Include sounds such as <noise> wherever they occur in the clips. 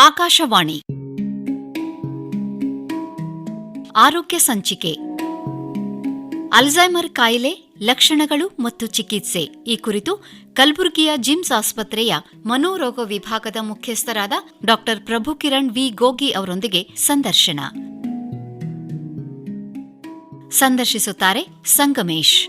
ಆಕಾಶವಾಣಿ. ಆರೋಗ್ಯ ಸಂಚಿಕೆ. ಅಲ್ಝೈಮರ್ ಕಾಯಿಲೆ, ಲಕ್ಷಣಗಳು ಮತ್ತು ಚಿಕಿತ್ಸೆ. ಈ ಕುರಿತು ಕಲಬುರಗಿಯ ಜಿಮ್ಸ್ ಆಸ್ಪತ್ರೆಯ ಮನೋರೋಗ ವಿಭಾಗದ ಮುಖ್ಯಸ್ಥರಾದ ಡಾ. ಪ್ರಭು ಕಿರಣ್ ವಿ. ಗೋಗಿ ಅವರೊಂದಿಗೆ ಸಂದರ್ಶನ. ಸಂದರ್ಶಿಸುತ್ತಾರೆ ಸಂಗಮೇಶ್.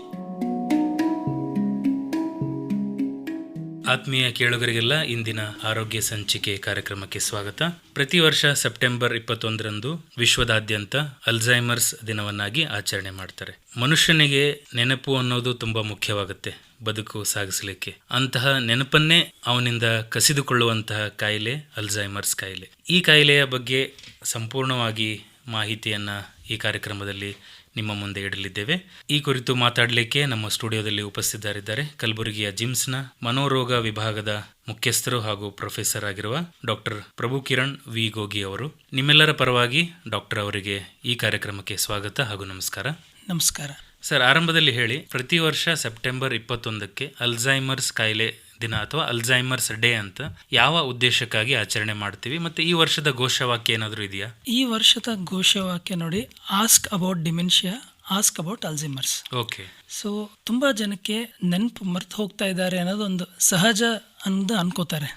ಆತ್ಮೀಯ ಕೇಳುಗರಿಗೆಲ್ಲ ಇಂದಿನ ಆರೋಗ್ಯ ಸಂಚಿಕೆ ಕಾರ್ಯಕ್ರಮಕ್ಕೆ ಸ್ವಾಗತ. ಪ್ರತಿ ವರ್ಷ ಸೆಪ್ಟೆಂಬರ್ ಇಪ್ಪತ್ತೊಂದರಂದು ವಿಶ್ವದಾದ್ಯಂತ ಅಲ್ಝೈಮರ್ಸ್ ದಿನವನ್ನಾಗಿ ಆಚರಣೆ ಮಾಡ್ತಾರೆ. ಮನುಷ್ಯನಿಗೆ ನೆನಪು ಅನ್ನೋದು ತುಂಬಾ ಮುಖ್ಯವಾಗುತ್ತೆ, ಬದುಕು ಸಾಗಿಸಲಿಕ್ಕೆ. ಅಂತಹ ನೆನಪನ್ನೇ ಅವನಿಂದ ಕಸಿದುಕೊಳ್ಳುವಂತಹ ಕಾಯಿಲೆ ಅಲ್ಝೈಮರ್ಸ್ ಕಾಯಿಲೆ. ಈ ಕಾಯಿಲೆಯ ಬಗ್ಗೆ ಸಂಪೂರ್ಣವಾಗಿ ಮಾಹಿತಿಯನ್ನ ಈ ಕಾರ್ಯಕ್ರಮದಲ್ಲಿ ನಿಮ್ಮ ಮುಂದೆ ಇಡಲಿದ್ದೇವೆ. ಈ ಕುರಿತು ಮಾತಾಡಲಿಕ್ಕೆ ನಮ್ಮ ಸ್ಟುಡಿಯೋದಲ್ಲಿ ಉಪಸ್ಥಿತರಿದ್ದಾರೆ ಕಲಬುರಗಿಯ ಜಿಮ್ಸ್ನ ಮನೋರೋಗ ವಿಭಾಗದ ಮುಖ್ಯಸ್ಥರು ಹಾಗೂ ಪ್ರೊಫೆಸರ್ ಆಗಿರುವ ಡಾಕ್ಟರ್ ಪ್ರಭು ಕಿರಣ್ ವಿ. ಗೋಗಿ ಅವರು. ನಿಮ್ಮೆಲ್ಲರ ಪರವಾಗಿ ಡಾಕ್ಟರ್ ಅವರಿಗೆ ಈ ಕಾರ್ಯಕ್ರಮಕ್ಕೆ ಸ್ವಾಗತ ಹಾಗೂ ನಮಸ್ಕಾರ. ನಮಸ್ಕಾರ. ಸರ್ ಆರಂಭದಲ್ಲಿ ಹೇಳಿ ಪ್ರತಿ ವರ್ಷ ಸೆಪ್ಟೆಂಬರ್ ಇಪ್ಪತ್ತೊಂದಕ್ಕೆ ಅಲ್ಝೈಮರ್ಸ್ ಕಾಯಿಲೆ ದಿನ ಅಥವಾ ಅಲ್ಝೈಮರ್ಸ್ ಡೇ ಅಂತ ಯಾವ ಉದ್ದೇಶಕ್ಕಾಗಿ ಆಚರಣೆ ಮಾಡ್ತೀವಿ? ಮತ್ತೆ ಈ ವರ್ಷದ ಘೋಷವಾಕ್ಯ ಏನಾದರೂ ಇದೆಯಾ? ಈ ವರ್ಷದ ಘೋಷವಾಕ್ಯ ನೋಡಿ ask about dementia ask about Alzheimer's okay so ತುಂಬಾ ಜನಕ್ಕೆ ನೆನಪು ಮರ್ತು ಹೋಗ್ತಾ ಇದ್ದಾರೆ ಅನ್ನೋದು ಒಂದು ಸಹಜ ಅನ್ನೋದು ಅನ್ಕೋತಾರೆ.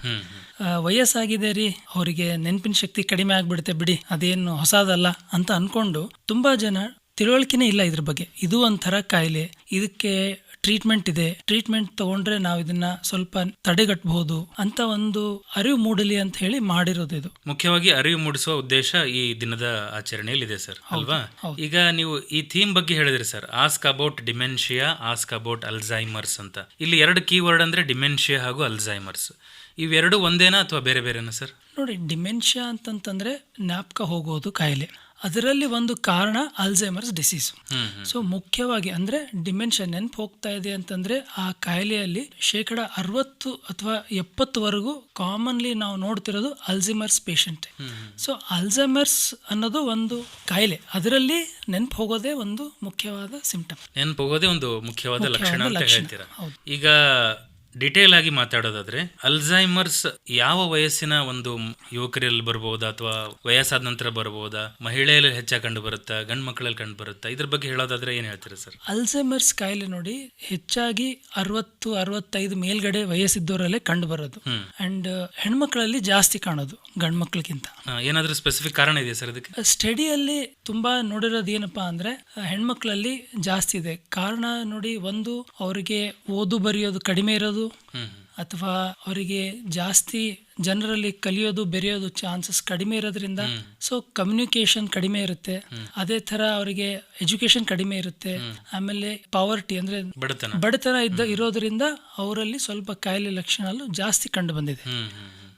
ವಯಸ್ಸಾಗಿದೆ ರೀ ಅವರಿಗೆ ನೆನಪಿನ ಶಕ್ತಿ ಕಡಿಮೆ ಆಗ್ಬಿಡುತ್ತೆ ಬಿಡಿ ಅದೇನು ಹೊಸದಲ್ಲ ಅಂತ ಅನ್ಕೊಂಡು ತುಂಬಾ ಜನ ತಿಳುವಳಿಕೆನೇ ಇಲ್ಲ ಇದ್ರ ಬಗ್ಗೆ. ಇದು ಒಂಥರ ಕಾಯಿಲೆ. ಇದಕ್ಕೆ ಟ್ರೀಟ್ಮೆಂಟ್ ಇದೆ. ಟ್ರೀಟ್ಮೆಂಟ್ ತಗೊಂಡ್ರೆ ನಾವು ಇದನ್ನ ಸ್ವಲ್ಪ ತಡೆಗಟ್ಟಬಹುದು ಅಂತ ಒಂದು ಅರಿವು ಮೂಡಲಿ ಅಂತ ಹೇಳಿ ಮಾಡಿರೋದು ಇದು. ಮುಖ್ಯವಾಗಿ ಅರಿವು ಮೂಡಿಸುವ ಉದ್ದೇಶ ಈ ದಿನದ ಆಚರಣೆಯಲ್ಲಿದೆ ಸರ್ ಅಲ್ವಾ? ಈಗ ನೀವು ಈ ಥೀಮ್ ಬಗ್ಗೆ ಹೇಳಿದ್ರಿ sir ask about dementia ask about Alzheimer's ಅಂತ. ಇಲ್ಲಿ ಎರಡು ಕೀವರ್ಡ್ ಅಂದ್ರೆ ಡಿಮೆನ್ಷಿಯಾ ಹಾಗೂ ಅಲ್ಝೈಮರ್ಸ್ ಇವೆರಡು ಒಂದೇನಾ ಅಥವಾ ಬೇರೆ ಬೇರೆನಾ ಸರ್? ನೋಡಿ ಡಿಮೆನ್ಷಿಯಾ ಅಂತಂತಂದ್ರೆ ಜ್ಞಾಪಕ ಹೋಗೋದು ಕಾಯಿಲೆ. ಅದರಲ್ಲಿ ಒಂದು ಕಾರಣ ಅಲ್ಝೈಮರ್ಸ್ ಡಿಸೀಸ್ ಸೊ ಮುಖ್ಯವಾಗಿ ಅಂದ್ರೆ ಡಿಮೆನ್ಷನ್ ನೆನಪು ಹೋಗ್ತಾ ಇದೆ ಅಂತಂದ್ರೆ ಆ ಕಾಯಿಲೆಯಲ್ಲಿ ಶೇಕಡ ಅರವತ್ತು ಅಥವಾ ಎಪ್ಪತ್ತುವರೆಗೂ ಕಾಮನ್ಲಿ ನಾವು ನೋಡ್ತಿರೋದು ಅಲ್ಝೈಮರ್ಸ್ ಪೇಷಂಟ್ ಸೊ ಅಲ್ಝೈಮರ್ಸ್ ಅನ್ನೋದು ಒಂದು ಕಾಯಿಲೆ. ಅದರಲ್ಲಿ ನೆನಪು ಹೋಗೋದೇ ಒಂದು ಮುಖ್ಯವಾದ ಸಿಂಪ್ಟಮ್ ನೆನಪು ಹೋಗೋದೇ ಒಂದು ಮುಖ್ಯವಾದ ಲಕ್ಷಣ ಅಂತ ಹೇಳ್ತೀರಾ? ಈಗ ಡಿಟೇಲ್ ಆಗಿ ಮಾತಾಡೋದಾದ್ರೆ ಅಲ್ಝೈಮರ್ಸ್ ಯಾವ ವಯಸ್ಸಿನ ಒಂದು ಯುವಕರಲ್ಲಿ ಬರಬಹುದಾ ಅಥವಾ ವಯಸ್ಸಾದ ನಂತರ ಬರಬಹುದಾ ಮಹಿಳೆಯಲ್ಲಿ ಹೆಚ್ಚಾಗಿ ಕಂಡು ಬರುತ್ತಾ? ಗಂಡು ಮಕ್ಕಳಲ್ಲಿ ಕಂಡು ಬರುತ್ತಾ? ಇದ್ರ ಬಗ್ಗೆ ಹೇಳೋದಾದ್ರೆ ಏನ್ ಹೇಳ್ತೀರಾ ಸರ್? ಅಲ್ಝೈಮರ್ಸ್ ಕಾಯಿಲೆ ನೋಡಿ ಹೆಚ್ಚಾಗಿ ಅರವತ್ತು ಅರವತ್ತೈದು ಮೇಲ್ಗಡೆ ವಯಸ್ಸಿದ್ದವರಲ್ಲೇ ಕಂಡು ಬರೋದು. ಅಂಡ್ ಹೆಣ್ಮಕ್ಳಲ್ಲಿ ಜಾಸ್ತಿ ಕಾಣೋದು ಗಂಡು ಮಕ್ಳಿಗಿಂತ ಹಾ, ಏನಾದ್ರೂ ಸ್ಪೆಸಿಫಿಕ್ ಕಾರಣ ಇದೆಯಾ ಸರ್ ಇದಕ್ಕೆ? ಸ್ಟಡಿಯಲ್ಲಿ ತುಂಬಾ ನೋಡಿರೋದು ಏನಪ್ಪಾ ಅಂದ್ರೆ ಹೆಣ್ಮಕ್ಳಲ್ಲಿ ಜಾಸ್ತಿ ಇದೆ. ಕಾರಣ ನೋಡಿ ಒಂದು ಅವರಿಗೆ ಓದು ಬರೆಯೋದು ಕಡಿಮೆ ಇರೋದು ಅಥವಾ ಅವರಿಗೆ ಜಾಸ್ತಿ ಜನರಲ್ಲಿ ಕಲಿಯೋದು ಬೆರೆಯೋದು ಚಾನ್ಸಸ್ ಕಡಿಮೆ ಇರೋದ್ರಿಂದ ಸೊ ಕಮ್ಯುನಿಕೇಶನ್ ಕಡಿಮೆ ಇರುತ್ತೆ. ಅದೇ ತರ ಅವರಿಗೆ ಎಜುಕೇಶನ್ ಕಡಿಮೆ ಇರುತ್ತೆ. ಆಮೇಲೆ ಪಾವರ್ಟಿ ಅಂದ್ರೆ ಬಡತನ. ಇದ್ದ ಇರೋದ್ರಿಂದ ಅವರಲ್ಲಿ ಸ್ವಲ್ಪ ಕಾಯಿಲೆ ಲಕ್ಷಣ ಜಾಸ್ತಿ ಕಂಡು ಬಂದಿದೆ.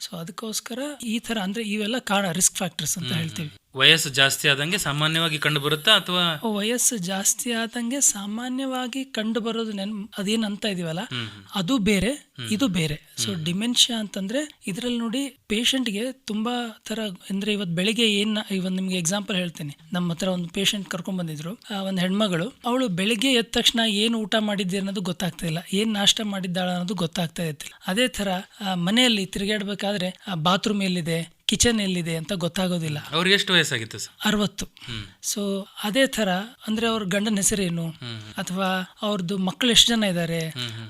ಸೊ ಅದಕ್ಕೋಸ್ಕರ ಈ ತರ ಅಂದ್ರೆ ಇವೆಲ್ಲ ಕಾರಣ ರಿಸ್ಕ್ ಫ್ಯಾಕ್ಟರ್ಸ್ ಅಂತ ಹೇಳ್ತೀವಿ. ವಯಸ್ಸು ಜಾಸ್ತಿ ಆದಂಗೆ ಸಾಮಾನ್ಯವಾಗಿ ಕಂಡು ಬರುತ್ತಾ ಅಥವಾ? ವಯಸ್ಸು ಜಾಸ್ತಿ ಆದಂಗೆ ಸಾಮಾನ್ಯವಾಗಿ ಕಂಡು ಬರೋದು ನೆನ್ ಅದೇನ್ ಅಂತ ಇದೀವಲ್ಲ ಅದು ಬೇರೆ ಇದು ಬೇರೆ. ಸೊ ಡಿಮೆನ್ಷಿಯಾ ಅಂತಂದ್ರೆ ಇದ್ರಲ್ಲಿ ನೋಡಿ ಪೇಷಂಟ್ಗೆ ತುಂಬಾ ತರ ಅಂದ್ರೆ ಇವತ್ ಬೆಳಿಗ್ಗೆ ಏನ್ ಇವತ್ತು ನಿಮ್ಗೆ ಎಕ್ಸಾಂಪಲ್ ಹೇಳ್ತೀನಿ. ನಮ್ಮ ಹತ್ರ ಒಂದು ಪೇಷಂಟ್ ಕರ್ಕೊಂಡ್ ಬಂದಿದ್ರು ಆ, ಒಂದು ಹೆಣ್ಮಗಳು. ಅವಳು ಬೆಳಿಗ್ಗೆ ಎದ್ದ ತಕ್ಷಣ ಏನ್ ಊಟ ಮಾಡಿದ್ದೆ ಅನ್ನೋದು ಗೊತ್ತಾಗ್ತಾ ಇಲ್ಲ. ಏನ್ ನಾಷ್ಟ ಮಾಡಿದ್ದಾಳ ಅನ್ನೋದು ಗೊತ್ತಾಗ್ತಾ ಇರ್ತಿಲ್ಲ. ಅದೇ ತರ ಮನೆಯಲ್ಲಿ ತಿರುಗಾಡ್ಬೇಕಾದ್ರೆ ಬಾತ್ರೂಮ್ ಎಲ್ಲಿದೆ? ಕಿಚನ್ ಎಲ್ಲಿದೆ ಅಂತ ಗೊತ್ತಾಗೋದಿಲ್ಲ. ಅವ್ರಿಗೆ ಎಷ್ಟು ವಯಸ್ಸಾಗಿತ್ತು ಸರ್? ಅರವತ್ತು. ಸೊ ಅದೇ ತರ ಅಂದ್ರೆ ಅವ್ರ ಗಂಡನ ಹೆಸರೇನು? ಅಥವಾ ಅವ್ರದ್ದು ಮಕ್ಕಳು ಎಷ್ಟು ಜನ ಇದ್ದಾರೆ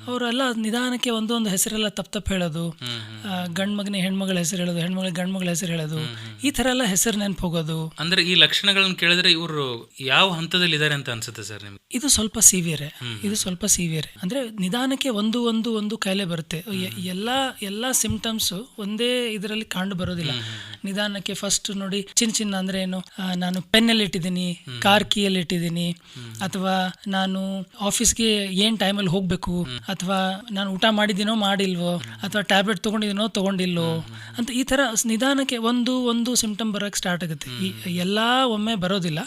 ಅವರೆಲ್ಲ ನಿಧಾನಕ್ಕೆ ಒಂದೊಂದು ಹೆಸರೆಲ್ಲ ತಪ್ಪ ತಪ್ಪು ಹೇಳೋದು. ಗಂಡ ಮಗನಿಗೆ ಹೆಣ್ಮಗಳ ಹೆಸರು ಹೇಳೋದು ಹೆಣ್ಮಗಳ ಗಂಡ ಮಗಳ ಹೆಸರು ಹೇಳೋದು. ಈ ತರ ಎಲ್ಲ ಹೆಸರು ನೆನಪು ಹೋಗೋದು ಅಂದ್ರೆ ಈ ಲಕ್ಷಣಗಳನ್ನ ಕೇಳಿದ್ರೆ ಇವರು ಯಾವ ಹಂತದಲ್ಲಿ ಇದ್ದಾರೆ ಅಂತ ಅನ್ಸುತ್ತೆ ಸರ್ ನಿಮ್ಗೆ? ಇದು ಸ್ವಲ್ಪ ಸಿವಿಯರ್. ಇದು ಸ್ವಲ್ಪ ಸಿವಿಯರ್. ಅಂದ್ರೆ ನಿಧಾನಕ್ಕೆ ಒಂದು ಒಂದು ಒಂದು ಕಾಯಿಲೆ ಬರುತ್ತೆ. ಎಲ್ಲಾ ಎಲ್ಲಾ ಸಿಂಪ್ಟಮ್ಸ್ ಒಂದೇ ಇದರಲ್ಲಿ ಕಂಡು ಬರೋದಿಲ್ಲ. ನಿಧಾನಕ್ಕೆ ಫಸ್ಟ್ ನೋಡಿ ಚಿನ್ನ ಚಿನ್ನ ಅಂದ್ರೆ ಏನು? ನಾನು ನಾನು ಪೆನ್ನಲ್ಲಿ ಇಟ್ಟಿದ್ದೀನಿ ಕಾರ್ ಕೀಯಲ್ಲಿ ಇಟ್ಟಿದ್ದೀನಿ, ಅಥವಾ ನಾನು ಆಫೀಸ್ಗೆ ಏನ್ ಟೈಮಲ್ಲಿ ಹೋಗ್ಬೇಕು, ಅಥವಾ ನಾನು ಊಟ ಮಾಡಿದ್ದೀನೋ ಮಾಡಿಲ್ವೋ, ಅಥವಾ ಟ್ಯಾಬ್ಲೆಟ್ ತಗೊಂಡಿದ್ದೀನೋ ತಗೊಂಡಿಲ್ವೋ ಅಂತ ಈ ತರ ನಿಧಾನಕ್ಕೆ ಒಂದು ಒಂದು ಸಿಂಪ್ಟಮ್ ಬರೋಕೆ ಸ್ಟಾರ್ಟ್ ಆಗುತ್ತೆ. ಎಲ್ಲ ಒಮ್ಮೆ ಬರೋದಿಲ್ಲ.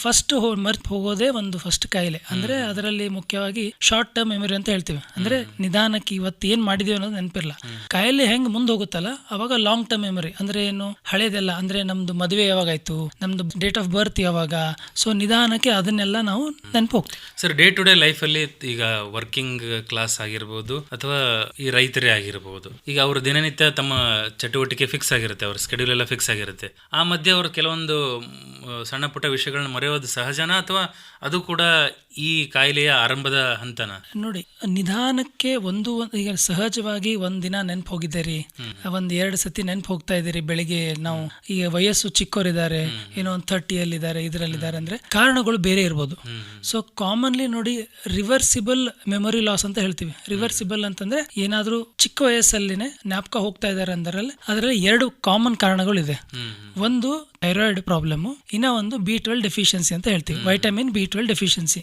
ಫಸ್ಟ್ ಮರ್ತ್ ಹೋಗೋದೇ ಒಂದು ಫಸ್ಟ್ ಕಾಯಿಲೆ. ಅಂದ್ರೆ ಅದರಲ್ಲಿ ಮುಖ್ಯವಾಗಿ ಶಾರ್ಟ್ ಟರ್ಮ್ ಮೆಮೊರಿ ಅಂತ ಹೇಳ್ತೀವಿ. ಅಂದ್ರೆ ನಿಧಾನಕ್ಕೆ ಇವತ್ತು ಏನ್ ಮಾಡಿದೀವಿ ಅನ್ನೋದು ನೆನಪಿರಲ್ಲ. ಕಾಯಿಲೆ ಹೆಂಗ್ ಮುಂದೆ ಹೋಗುತ್ತಲ್ಲ, ಅವಾಗ ಲಾಂಗ್ ಟರ್ಮ್ ಮೆಮೊರಿ ಅಂದ್ರೆ ಏನು? ಹಳೇದೆಲ್ಲ ಅಂದ್ರೆ ನಮ್ದು ಮದುವೆ ಯಾವಾಗಾಯ್ತು? ನಮ್ದು ಡೇಟ್ ಆಫ್ ಬರ್ತ್ ಯಾವಾಗ? ಸೊ ನಿಧಾನಕ್ಕೆ ಅದನ್ನೆಲ್ಲ ನಾವು ನೆನಪು ಸರ್ ಡೇ ಟು ಡೇ ಲೈಫಲ್ಲಿ ಈಗ ವರ್ಕಿಂಗ್ ಕ್ಲಾಸ್ ಆಗಿರ್ಬೋದು ಅಥವಾ ಈ ರೈತರೇ ಆಗಿರ್ಬೋದು, ಈಗ ಅವರು ದಿನನಿತ್ಯ ತಮ್ಮ ಚಟುವಟಿಕೆ ಫಿಕ್ಸ್ ಆಗಿರುತ್ತೆ, ಅವ್ರ ಸ್ಕೆಡ್ಯೂಲ್ ಎಲ್ಲ ಫಿಕ್ಸ್ ಆಗಿರುತ್ತೆ. ಆ ಮಧ್ಯೆ ಅವರು ಕೆಲವೊಂದು ಸಣ್ಣ ಪುಟ್ಟ ವಿಷಯಗಳನ್ನ ಮರೆಯೋದು ಸಹಜನಾ ಅಥವಾ ಅದು ಕೂಡ ಈ ಕಾಯಿಲೆಯ ಆರಂಭದ ಹಂತನ? ನೋಡಿ ನಿಧಾನಕ್ಕೆ ಒಂದು ಈಗ ಸಹಜವಾಗಿ ಒಂದಿನ ದಿನ ನೆನ್ಪು ಹೋಗಿದ್ದೀರಿ ಒಂದ್ ಎರಡು ಸತಿ ನೆನ್ಪು ಹೋಗ್ತಾ ಇದ್ದೀರಿ ಬೆಳಿಗ್ಗೆ. ನಾವು ಈಗ ವಯಸ್ಸು ಚಿಕ್ಕವರಿದ್ದಾರೆ ಏನೋ ಒಂದು ಥರ್ಟಿಯಲ್ಲಿ ಇದ್ದಾರೆ ಇದರಲ್ಲಿದ್ದಾರೆ ಅಂದ್ರೆ ಕಾರಣಗಳು ಬೇರೆ ಇರ್ಬೋದು. ಸೊ ಕಾಮನ್ಲಿ ನೋಡಿ ರಿವರ್ಸಿಬಲ್ ಮೆಮೊರಿ ಲಾಸ್ ಅಂತ ಹೇಳ್ತೀವಿ. ರಿವರ್ಸಿಬಲ್ ಅಂತಂದ್ರೆ ಏನಾದ್ರೂ ಚಿಕ್ಕ ವಯಸ್ಸಲ್ಲಿನೇ ಜ್ಞಾಪಕ ಹೋಗ್ತಾ ಇದ್ದಾರೆ ಅಂದ್ರಲ್ಲಿ ಅದರಲ್ಲಿ ಎರಡು ಕಾಮನ್ ಕಾರಣಗಳಿದೆ. ಒಂದು ಥೈರಾಯ್ಡ್ ಪ್ರಾಬ್ಲಮ್ ಇನ್ನ ಒಂದು ಬಿ ಟ್ವೆಲ್ ಡೆಫಿಷಿಯನ್ಸಿ ಅಂತ ಹೇಳ್ತೀವಿ. Vitamin B twelve deficiency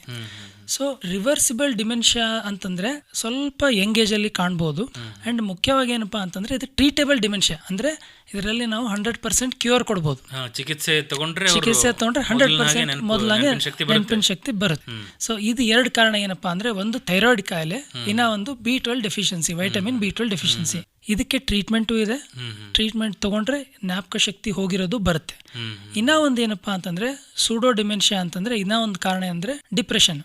so reversible dementia ಅಂತಂದ್ರೆ ಸ್ವಲ್ಪ ಎಂಗೇಜ್ ಅಲ್ಲಿ ಕಾಣ್ಬೋದು. ಅಂಡ್ ಮುಖ್ಯವಾಗಿ ಏನಪ್ಪಾ ಅಂತಂದ್ರೆ ಇದು ಟ್ರೀಟೇಬಲ್ ಡಿಮೆನ್ಷಿಯಾ ಅಂದ್ರೆ ಇದರಲ್ಲಿ ನಾವು ಹಂಡ್ರೆಡ್ ಪರ್ಸೆಂಟ್ ಕ್ಯೂರ್ ಕೊಡ್ಬೋದು. ಚಿಕಿತ್ಸೆ ತಗೊಂಡ್ರೆ ಚಿಕಿತ್ಸೆ ತಗೊಂಡ್ರೆ ಹಂಡ್ರೆಡ್ ಪರ್ಸೆಂಟ್ ಮೊದಲಾಗೆ ನೆನಪಿನ ಶಕ್ತಿ ಬರುತ್ತೆ. ಸೊ ಇದು ಎರಡು ಕಾರಣ ಏನಪ್ಪಾ ಅಂದ್ರೆ ಒಂದು ಥೈರಾಯ್ಡ್ ಕಾಯಿಲೆ ಇನ್ನ ಒಂದು B twelve deficiency vitamin B twelve deficiency ಇದಕ್ಕೆ ಟ್ರೀಟ್ಮೆಂಟು ಇದೆ. ಟ್ರೀಟ್ಮೆಂಟ್ ತಗೊಂಡ್ರೆ ಜ್ಞಾಪಕ ಶಕ್ತಿ ಹೋಗಿರೋದು ಬರುತ್ತೆ. ಇನ್ನ ಒಂದು ಏನಪ್ಪಾ ಅಂತಂದ್ರೆ ಸೂಡೋ ಡಿಮೆನ್ಷಿಯಾ ಅಂತಂದ್ರೆ ಇನ್ನ ಒಂದು ಕಾರಣ ಅಂದ್ರೆ ಡಿಪ್ರೆಷನ್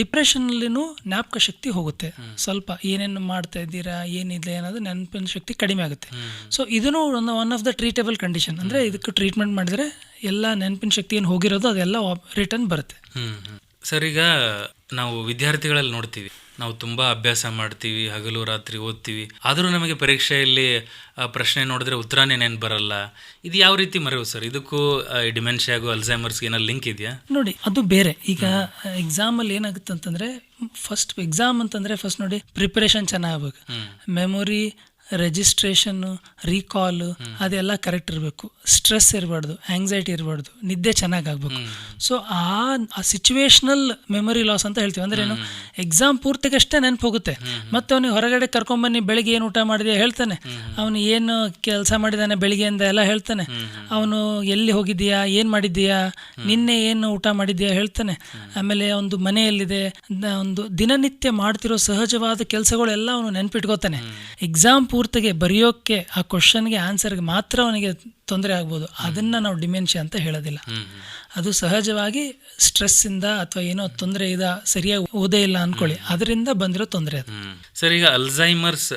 ಡಿಪ್ರೆಷನ್ ಅಲ್ಲಿನೂ ಜ್ಞಾಪಕ ಶಕ್ತಿ ಹೋಗುತ್ತೆ. ಸ್ವಲ್ಪ ಏನೇನು ಮಾಡ್ತಾ ಇದ್ದೀರಾ ಏನಿದೆ ಅನ್ನೋದು ನೆನಪಿನ ಶಕ್ತಿ ಕಡಿಮೆ ಆಗುತ್ತೆ. ಸೊ ಇದನ್ನು ಒಂದು one of the treatable condition ಅಂದರೆ ಇದಕ್ಕೆ ಟ್ರೀಟ್ಮೆಂಟ್ ಮಾಡಿದರೆ ಎಲ್ಲ ನೆನಪಿನ ಶಕ್ತಿ ಏನು ಹೋಗಿರೋದು ಅದೆಲ್ಲ ರಿಟರ್ನ್ ಬರುತ್ತೆ. ಸರ್ ಈಗ ನಾವು ವಿದ್ಯಾರ್ಥಿಗಳಲ್ಲಿ ನೋಡ್ತೀವಿ. ನಾವು ತುಂಬ ಅಭ್ಯಾಸ ಮಾಡ್ತೀವಿ ಹಗಲು ರಾತ್ರಿ ಓದ್ತೀವಿ. ಆದರೂ ನಮಗೆ ಪರೀಕ್ಷೆಯಲ್ಲಿ ಪ್ರಶ್ನೆ ನೋಡಿದ್ರೆ ಉತ್ತರನೇ ನೆನ್ ಬರಲ್ಲ. ಇದು ಯಾವ ರೀತಿ ಮರೆವು ಸರ್? ಇದಕ್ಕೂ ಡಿಮೆನ್ಷಿಯಾಗೂ ಅಲ್ಝೈಮರ್ಸ್ಗೆ ಏನೋ ಲಿಂಕ್ ಇದೆಯಾ? ನೋಡಿ ಅದು ಬೇರೆ. ಈಗ ಎಕ್ಸಾಮ್ ಅಲ್ಲಿ ಏನಾಗುತ್ತೆ ಅಂತಂದ್ರೆ ಫಸ್ಟ್ ಎಕ್ಸಾಮ್ ಅಂತಂದ್ರೆ ಫಸ್ಟ್ ನೋಡಿ ಪ್ರಿಪರೇಷನ್ ಚೆನ್ನಾಗಬೇಕು ಮೆಮೊರಿ ರಿಜಿಸ್ಟ್ರೇಷನ್ ರೀಕಾಲು ಅದೆಲ್ಲ ಕರೆಕ್ಟ್ ಇರಬೇಕು. ಸ್ಟ್ರೆಸ್ ಇರಬಾರ್ದು ಆಂಗ್ಸೈಟಿ ಇರಬಾರ್ದು ನಿದ್ದೆ ಚೆನ್ನಾಗಿ ಆಗ್ಬೇಕು ಸೊ ಆ ಸಿಚುವೇಶ್ನಲ್ ಮೆಮೊರಿ ಲಾಸ್ ಅಂತ ಹೇಳ್ತೀವಿ. ಅಂದ್ರೆ ಏನು? ಎಕ್ಸಾಮ್ ಪೂರ್ತಿಗಷ್ಟೇ ನೆನಪು ಹೋಗುತ್ತೆ ಮತ್ತೆ ಅವನಿಗೆ ಹೊರಗಡೆ ಕರ್ಕೊಂಬನ್ನಿ ಬೆಳಿಗ್ಗೆ ಏನು ಊಟ ಮಾಡಿದೆ ಹೇಳ್ತಾನೆ. ಅವನು ಏನು ಕೆಲಸ ಮಾಡಿದಾನೆ ಬೆಳಿಗ್ಗೆಯಿಂದ ಎಲ್ಲ ಹೇಳ್ತಾನೆ. ಅವನು ಎಲ್ಲಿ ಹೋಗಿದ್ದೀಯಾ ಏನು ಮಾಡಿದ್ದೀಯಾ ನಿನ್ನೆ ಏನು ಊಟ ಮಾಡಿದ್ದೀಯಾ ಹೇಳ್ತಾನೆ. ಆಮೇಲೆ ಒಂದು ಮನೆಯಲ್ಲಿದೆ ಒಂದು ದಿನನಿತ್ಯ ಮಾಡ್ತಿರೋ ಸಹಜವಾದ ಕೆಲಸಗಳೆಲ್ಲ ಅವನು ನೆನ್ಪಿಟ್ಕೋತಾನೆ. ಎಕ್ಸಾಮ್ ಪೂರ್ತಿಗೆ ಬರೆಯೋಕ್ಕೆ ಆ ಕ್ವಶನ್ಗೆ ಆನ್ಸರ್ಗೆ ಮಾತ್ರ ಅವನಿಗೆ ತೊಂದರೆ ಆಗ್ಬೋದು. ಅದನ್ನ ನಾವು ಡಿಮೆನ್ಷಿಯಾ ಅಂತ ಹೇಳೋದಿಲ್ಲ. ಅದು ಸಹಜವಾಗಿ ಸ್ಟ್ರೆಸ್ ಇಂದ ಅಥವಾ ಏನೋ ತೊಂದರೆ ಇದ ಸರಿಯಾಗಿ ಓದೇ ಇಲ್ಲ ಅನ್ಕೊಳ್ಳಿ. ಅದರಿಂದ ಬಂದಿರೋ ತೊಂದರೆ ಅದು. ಸರ್ ಈಗ ಅಲ್ಝೈಮರ್ಸ್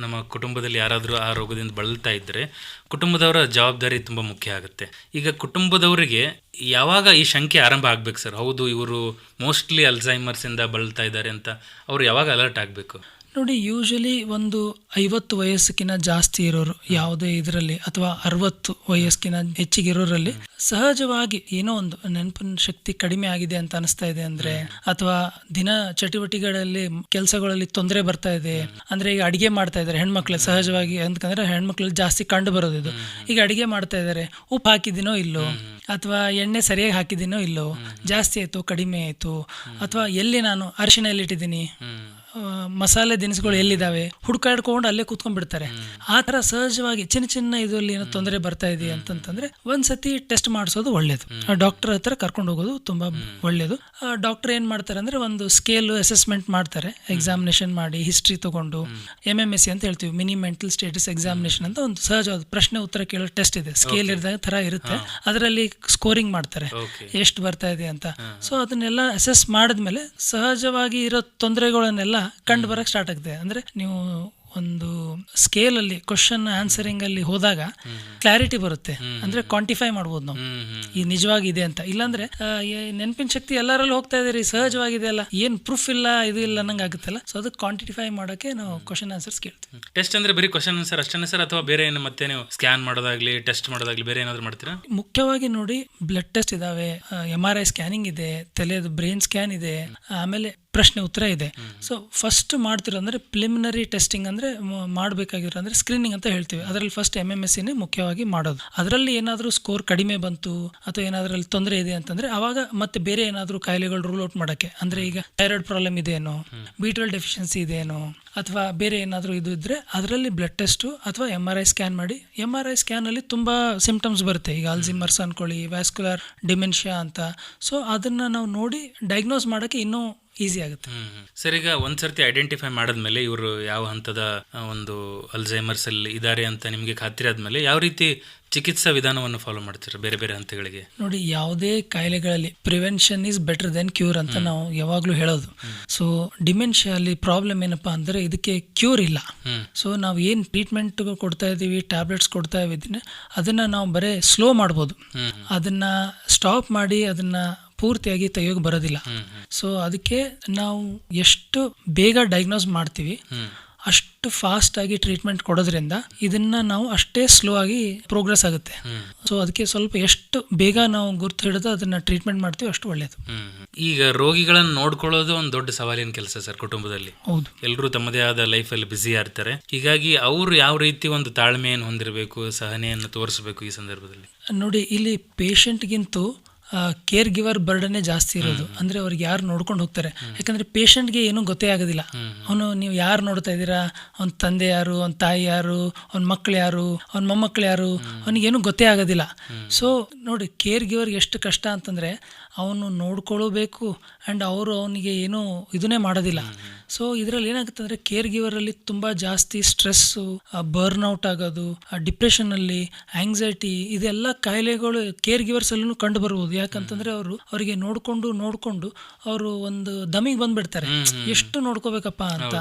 ನಮ್ಮ ಕುಟುಂಬದಲ್ಲಿ ಯಾರಾದರೂ ಆ ರೋಗದಿಂದ ಬಳಲ್ತಾ ಇದ್ದರೆ ಕುಟುಂಬದವರ ಜವಾಬ್ದಾರಿ ತುಂಬ ಮುಖ್ಯ ಆಗುತ್ತೆ. ಈಗ ಕುಟುಂಬದವರಿಗೆ ಯಾವಾಗ ಈ ಶಂಕೆ ಆರಂಭ ಆಗ್ಬೇಕು ಸರ್? ಹೌದು ಇವರು ಮೋಸ್ಟ್ಲಿ ಅಲ್ಝೈಮರ್ಸಿಂದ ಬಳಲ್ತಾ ಇದ್ದಾರೆ ಅಂತ. ಅವ್ರು ಯಾವಾಗ ಅಲರ್ಟ್ ಆಗಬೇಕು? ನೋಡಿ ಯೂಶ್ವಲಿ ಒಂದು ಐವತ್ತು ವಯಸ್ಸಕ್ಕಿಂತ ಜಾಸ್ತಿ ಇರೋರು ಯಾವುದೇ ಇದರಲ್ಲಿ ಅಥವಾ ಅರವತ್ತು ವಯಸ್ಸಿನ ಹೆಚ್ಚಿಗೆ ಇರೋರಲ್ಲಿ ಸಹಜವಾಗಿ ಏನೋ ಒಂದು ನೆನಪಿನ ಶಕ್ತಿ ಕಡಿಮೆ ಆಗಿದೆ ಅಂತ ಅನಿಸ್ತಾ ಇದೆ ಅಂದ್ರೆ, ಅಥವಾ ದಿನ ಚಟುವಟಿಕೆಗಳಲ್ಲಿ ಕೆಲಸಗಳಲ್ಲಿ ತೊಂದರೆ ಬರ್ತಾ ಇದೆ ಅಂದ್ರೆ ಈಗ ಅಡಿಗೆ ಮಾಡ್ತಾ ಇದ್ದಾರೆ ಹೆಣ್ಮಕ್ಳು. ಸಹಜವಾಗಿ ಅಂತಂದ್ರೆ ಹೆಣ್ಮಕ್ಳು ಜಾಸ್ತಿ ಕಂಡು ಬರೋದು ಇದು. ಈಗ ಅಡಿಗೆ ಮಾಡ್ತಾ ಇದ್ದಾರೆ. ಉಪ್ಪು ಹಾಕಿದಿನೋ ಇಲ್ಲೋ? ಅಥವಾ ಎಣ್ಣೆ ಸರಿಯಾಗಿ ಹಾಕಿದಿನೋ ಇಲ್ಲೋ? ಜಾಸ್ತಿ ಆಯ್ತು? ಕಡಿಮೆ ಆಯ್ತು? ಅಥವಾ ಎಲ್ಲಿ ನಾನು ಅರಿಶಿನ ಎಲ್ಲಿಟ್ಟಿದ್ದೀನಿ? ಮಸಾಲೆ ದಿನಸುಗಳು ಎಲ್ಲಿದ್ದಾವೆ? ಹುಡ್ಕಾಡ್ಕೊಂಡು ಅಲ್ಲೇ ಕೂತ್ಕೊಂಡ್ಬಿಡ್ತಾರೆ. ಆ ತರ ಸಹಜವಾಗಿ ಚಿನ್ನ ಚಿನ್ನ ಇದರಲ್ಲಿ ಏನೋ ತೊಂದರೆ ಬರ್ತಾ ಇದೆ ಅಂತಂತಂದ್ರೆ ಒಂದ್ಸತಿ ಟೆಸ್ಟ್ ಮಾಡಿಸೋದು ಒಳ್ಳೇದು. ಡಾಕ್ಟರ್ ಹತ್ರ ಕರ್ಕೊಂಡು ಹೋಗೋದು ತುಂಬಾ ಒಳ್ಳೇದು. ಡಾಕ್ಟರ್ ಏನ್ ಮಾಡ್ತಾರೆ ಅಂದ್ರೆ ಒಂದು ಸ್ಕೇಲ್ ಅಸೆಸ್ಮೆಂಟ್ ಮಾಡ್ತಾರೆ. ಎಕ್ಸಾಮಿನೇಷನ್ ಮಾಡಿ ಹಿಸ್ಟ್ರಿ ತಗೊಂಡು ಎಂ ಎಂ ಎಸ್ ಸಿ ಅಂತ ಹೇಳ್ತೀವಿ. ಮಿನಿ ಮೆಂಟಲ್ ಸ್ಟೇಟಸ್ ಎಕ್ಸಾಮಿನೇಷನ್ ಅಂತ ಒಂದು ಸಹಜವಾದ ಪ್ರಶ್ನೆ ಉತ್ತರ ಕೇಳೋ ಟೆಸ್ಟ್ ಇದೆ. ಸ್ಕೇಲ್ ಇರಿದಾಗ ತರ ಇರುತ್ತೆ. ಅದರಲ್ಲಿ ಸ್ಕೋರಿಂಗ್ ಮಾಡ್ತಾರೆ. ಎಷ್ಟು ಬರ್ತಾ ಇದೆ ಅಂತ. ಸೊ ಅದನ್ನೆಲ್ಲ ಅಸೆಸ್ ಮಾಡಿದ್ಮೇಲೆ ಸಹಜವಾಗಿ ಇರೋ ತೊಂದರೆಗಳನ್ನೆಲ್ಲ ಕಂಡು ಬರಕ್ ಸ್ಟಾರ್ಟ್ ಆಗುತ್ತೆ ಅಂದ್ರೆ ನೀವು ಒಂದು ಸ್ಕೇಲ್ ಅಲ್ಲಿ ಕ್ವಶನ್ ಆನ್ಸರಿಂಗ್ ಅಲ್ಲಿ ಹೋದಾಗ ಕ್ಲಾರಿಟಿ ಬರುತ್ತೆ. ಅಂದ್ರೆ ಕ್ವಾಂಟಿಫೈ ಮಾಡ್ಬೋದು ನಾವು. ಈ ನಿಜವಾಗಿ ಇದೆ ಅಂತ. ಇಲ್ಲಾಂದ್ರೆ ನೆನಪಿನ ಶಕ್ತಿ ಎಲ್ಲರಲ್ಲೂ ಹೋಗ್ತಾ ಇದೀರಿ ಸಹಜವಾಗಿದೆ ಅಲ್ಲ. ಏನ್ ಪ್ರೂಫ್ ಇಲ್ಲ ಇದು ಇಲ್ಲ ನಂಗೆ ಆಗುತ್ತಲ್ಲ. ಸೊ ಅದಕ್ಕೆ ಕ್ವಾಂಟಿಫೈ ಮಾಡೋಕೆ ನಾವು ಕ್ವಶನ್ ಆನ್ಸರ್ಸ್ ಕೇಳ್ತೀವಿ. ಟೆಸ್ಟ್ ಅಂದ್ರೆ ಬರೀ ಕ್ವಶನ್ ಆನ್ಸರ್ ಅಷ್ಟೇ ಸರ್ ಅಥವಾ ಬೇರೆ ಏನು ಮತ್ತೆ ನೀವು ಸ್ಕ್ಯಾನ್ ಮಾಡೋದಾಗ್ಲಿ ಟೆಸ್ಟ್ ಮಾಡೋದಾಗ್ಲಿ ಬೇರೆ ಏನಾದ್ರು ಮಾಡ್ತೀರಾ? ಮುಖ್ಯವಾಗಿ ನೋಡಿ ಬ್ಲಡ್ ಟೆಸ್ಟ್ ಇದಾವೆ. ಎಂ ಆರ್ ಐ ಸ್ಕ್ಯಾನಿಂಗ್ ಇದೆ ತಲೆದು ಬ್ರೈನ್ ಸ್ಕ್ಯಾನ್ ಇದೆ. ಆಮೇಲೆ ಪ್ರಶ್ನೆ ಉತ್ತರ ಇದೆ. ಸೊ ಫಸ್ಟ್ ಮಾಡ್ತಿರೋ ಅಂದರೆ ಪ್ರಿಲಿಮಿನರಿ ಟೆಸ್ಟಿಂಗ್ ಅಂದರೆ ಮಾಡಬೇಕಾಗಿರೋ ಅಂದರೆ ಸ್ಕ್ರೀನಿಂಗ್ ಅಂತ ಹೇಳ್ತೀವಿ. ಅದರಲ್ಲಿ ಫಸ್ಟ್ ಎಂ ಎಂ ಎಸ್ ಸಿನೇ ಮುಖ್ಯವಾಗಿ ಮಾಡೋದು. ಅದರಲ್ಲಿ ಏನಾದರೂ ಸ್ಕೋರ್ ಕಡಿಮೆ ಬಂತು ಅಥವಾ ಏನಾದರಲ್ಲಿ ತೊಂದರೆ ಇದೆ ಅಂತಂದರೆ ಆವಾಗ ಮತ್ತೆ ಬೇರೆ ಏನಾದರೂ ಕಾಯಿಲೆಗಳು ರೂಲ್ ಔಟ್ ಮಾಡೋಕ್ಕೆ. ಅಂದರೆ ಈಗ ಥೈರಾಯ್ಡ್ ಪ್ರಾಬ್ಲಮ್ ಇದೇನೋ ಬಿ ಟ್ವೆಲ್ ಡೆಫಿಷಿಯನ್ಸಿ ಇದೆಯೇನೋ ಅಥವಾ ಬೇರೆ ಏನಾದರೂ ಇದು ಇದ್ದರೆ ಅದರಲ್ಲಿ ಬ್ಲಡ್ ಟೆಸ್ಟು ಅಥವಾ ಎಂ ಆರ್ ಐ ಸ್ಕ್ಯಾನ್ ಮಾಡಿ. ಎಂ ಆರ್ ಐ ಸ್ಕ್ಯಾನಲ್ಲಿ ತುಂಬ ಸಿಂಪ್ಟಮ್ಸ್ ಬರುತ್ತೆ. ಈಗ ಅಲ್ಜಿಮರ್ಸ್ ಅನ್ಕೊಳ್ಳಿ ವ್ಯಾಸ್ಕ್ಯುಲರ್ ಡಿಮೆನ್ಷಿಯಾ ಅಂತ. ಸೊ ಅದನ್ನು ನಾವು ನೋಡಿ ಡಯಾಗ್ನೋಸ್ ಮಾಡೋಕ್ಕೆ ಇನ್ನೂ ಈಸಿ ಆಗುತ್ತೆ. ಸರಿ ಈಗ ಒಂದ್ಸರ್ತಿ ಐಡೆಂಟಿಫೈ ಮಾಡಿದ್ಮೇಲೆ ಇವರು ಯಾವ ಹಂತದ ಒಂದು ಅಲ್ಝೈಮರ್ಸ್ ಅಲ್ಲಿ ಇದ್ದಾರೆ ಅಂತ ನಿಮಗೆ ಖಾತ್ರಿ ಆದ್ಮೇಲೆ ಯಾವ ರೀತಿ ಚಿಕಿತ್ಸಾ ವಿಧಾನವನ್ನು ಫಾಲೋ ಮಾಡ್ತೀರಾ ಬೇರೆ ಬೇರೆ ಹಂತಗಳಿಗೆ? ನೋಡಿ ಯಾವುದೇ ಕಾಯಿಲೆಗಳಲ್ಲಿ prevention is better than cure ಅಂತ ನಾವು ಯಾವಾಗಲೂ ಹೇಳೋದು. ಸೊ ಡಿಮೆನ್ಷಿಯಾ ಅಲ್ಲಿ ಪ್ರಾಬ್ಲಮ್ ಏನಪ್ಪಾ ಅಂದ್ರೆ ಇದಕ್ಕೆ ಕ್ಯೂರ್ ಇಲ್ಲ. ಸೊ ನಾವು ಏನು ಟ್ರೀಟ್ಮೆಂಟ್ ಕೊಡ್ತಾ ಇದ್ದೀವಿ ಟ್ಯಾಬ್ಲೆಟ್ಸ್ ಕೊಡ್ತಾ ಇದ್ದೀವಿ ಅದನ್ನ ನಾವು ಬರೀ ಸ್ಲೋ ಮಾಡ್ಬೋದು. ಅದನ್ನು ಸ್ಟಾಪ್ ಮಾಡಿ ಅದನ್ನು ಪೂರ್ತಿಯಾಗಿ ತೆಗೆಯೋಕೆ ಬರೋದಿಲ್ಲ. ಸೊ ಅದಕ್ಕೆ ನಾವು ಎಷ್ಟು ಬೇಗ ಡಯಾಗ್ನೋಸ್ ಮಾಡ್ತೀವಿ ಅಷ್ಟು ಫಾಸ್ಟ್ ಆಗಿ ಟ್ರೀಟ್ಮೆಂಟ್ ಕೊಡೋದ್ರಿಂದ ಇದನ್ನ ನಾವು ಅಷ್ಟೇ ಸ್ಲೋ ಆಗಿ ಪ್ರೋಗ್ರೆಸ್ ಆಗುತ್ತೆ. ಸೊ ಅದಕ್ಕೆ ಸ್ವಲ್ಪ ಎಷ್ಟು ಬೇಗ ನಾವು ಗುರ್ತು ಹಿಡಿದು ಅದನ್ನ ಟ್ರೀಟ್ಮೆಂಟ್ ಮಾಡ್ತೀವಿ ಅಷ್ಟು ಒಳ್ಳೇದು. ಈಗ ರೋಗಿಗಳನ್ನು ನೋಡ್ಕೊಳ್ಳೋದು ಒಂದು ದೊಡ್ಡ ಸವಾಲಿನ ಕೆಲಸ ಸರ್ ಕುಟುಂಬದಲ್ಲಿ. ಹೌದು. ಎಲ್ಲರೂ ತಮ್ಮದೇ ಆದ ಲೈಫಲ್ಲಿ ಬ್ಯುಸಿ ಆಗ್ತಾರೆ ಹೀಗಾಗಿ ಅವರು ಯಾವ ರೀತಿ ಒಂದು ತಾಳ್ಮೆಯನ್ನು ಹೊಂದಿರಬೇಕು ಸಹನೆಯನ್ನು ತೋರಿಸಬೇಕು ಈ ಸಂದರ್ಭದಲ್ಲಿ? ನೋಡಿ ಇಲ್ಲಿ ಪೇಷಂಟ್ಗಿಂತೂ ಕೇರ್ ಗಿವರ್ ಬರ್ಡನ್ನೇ ಜಾಸ್ತಿ ಇರೋದು. ಅಂದ್ರೆ ಅವ್ರಿಗೆ ಯಾರು ನೋಡ್ಕೊಂಡು ಹೋಗ್ತಾರೆ. ಯಾಕಂದ್ರೆ ಪೇಷಂಟ್ಗೆ ಏನೂ ಗೊತ್ತೇ ಆಗೋದಿಲ್ಲ. ಅವನು ನೀವು ಯಾರು ನೋಡ್ತಾ ಇದ್ದೀರಾ? ಅವ್ನ ತಂದೆ ಯಾರು? ಅವ್ನ ತಾಯಿ ಯಾರು? ಅವ್ನ ಮಕ್ಳು ಯಾರು? ಅವ್ನ ಮೊಮ್ಮಕ್ಳು ಯಾರು? ಅವನಿಗೇನು ಗೊತ್ತೇ ಆಗೋದಿಲ್ಲ. ಸೊ ನೋಡಿ ಕೇರ್ ಗಿವರ್ಗೆ ಎಷ್ಟು ಕಷ್ಟ ಅಂತಂದ್ರೆ ಅವನು ನೋಡ್ಕೊಳ್ಳಬೇಕು ಆ್ಯಂಡ್ ಅವರು ಅವನಿಗೆ ಏನೂ ಇದನ್ನೇ ಮಾಡೋದಿಲ್ಲ. ಸೊ ಇದರಲ್ಲಿ ಏನಾಗುತ್ತೆ ಅಂದರೆ ಕೇರ್ ಗಿವರಲ್ಲಿ ತುಂಬ ಜಾಸ್ತಿ ಸ್ಟ್ರೆಸ್ಸು ಬರ್ನ್ಔಟ್ ಆಗೋದು ಡಿಪ್ರೆಷನಲ್ಲಿ ಆಂಗ್ಸೈಟಿ ಇದೆಲ್ಲ ಕಾಯಿಲೆಗಳು ಕೇರ್ ಗಿವರ್ಸಲ್ಲೂ ಕಂಡು ಬರ್ಬೋದು. ಯಾಕಂತಂದ್ರೆ ಅವರು ಅವರಿಗೆ ನೋಡಿಕೊಂಡು ನೋಡಿಕೊಂಡು ಅವರು ಒಂದು ದಮಿಗೆ ಬಂದುಬಿಡ್ತಾರೆ. ಎಷ್ಟು ನೋಡ್ಕೋಬೇಕಪ್ಪ ಅಂತ.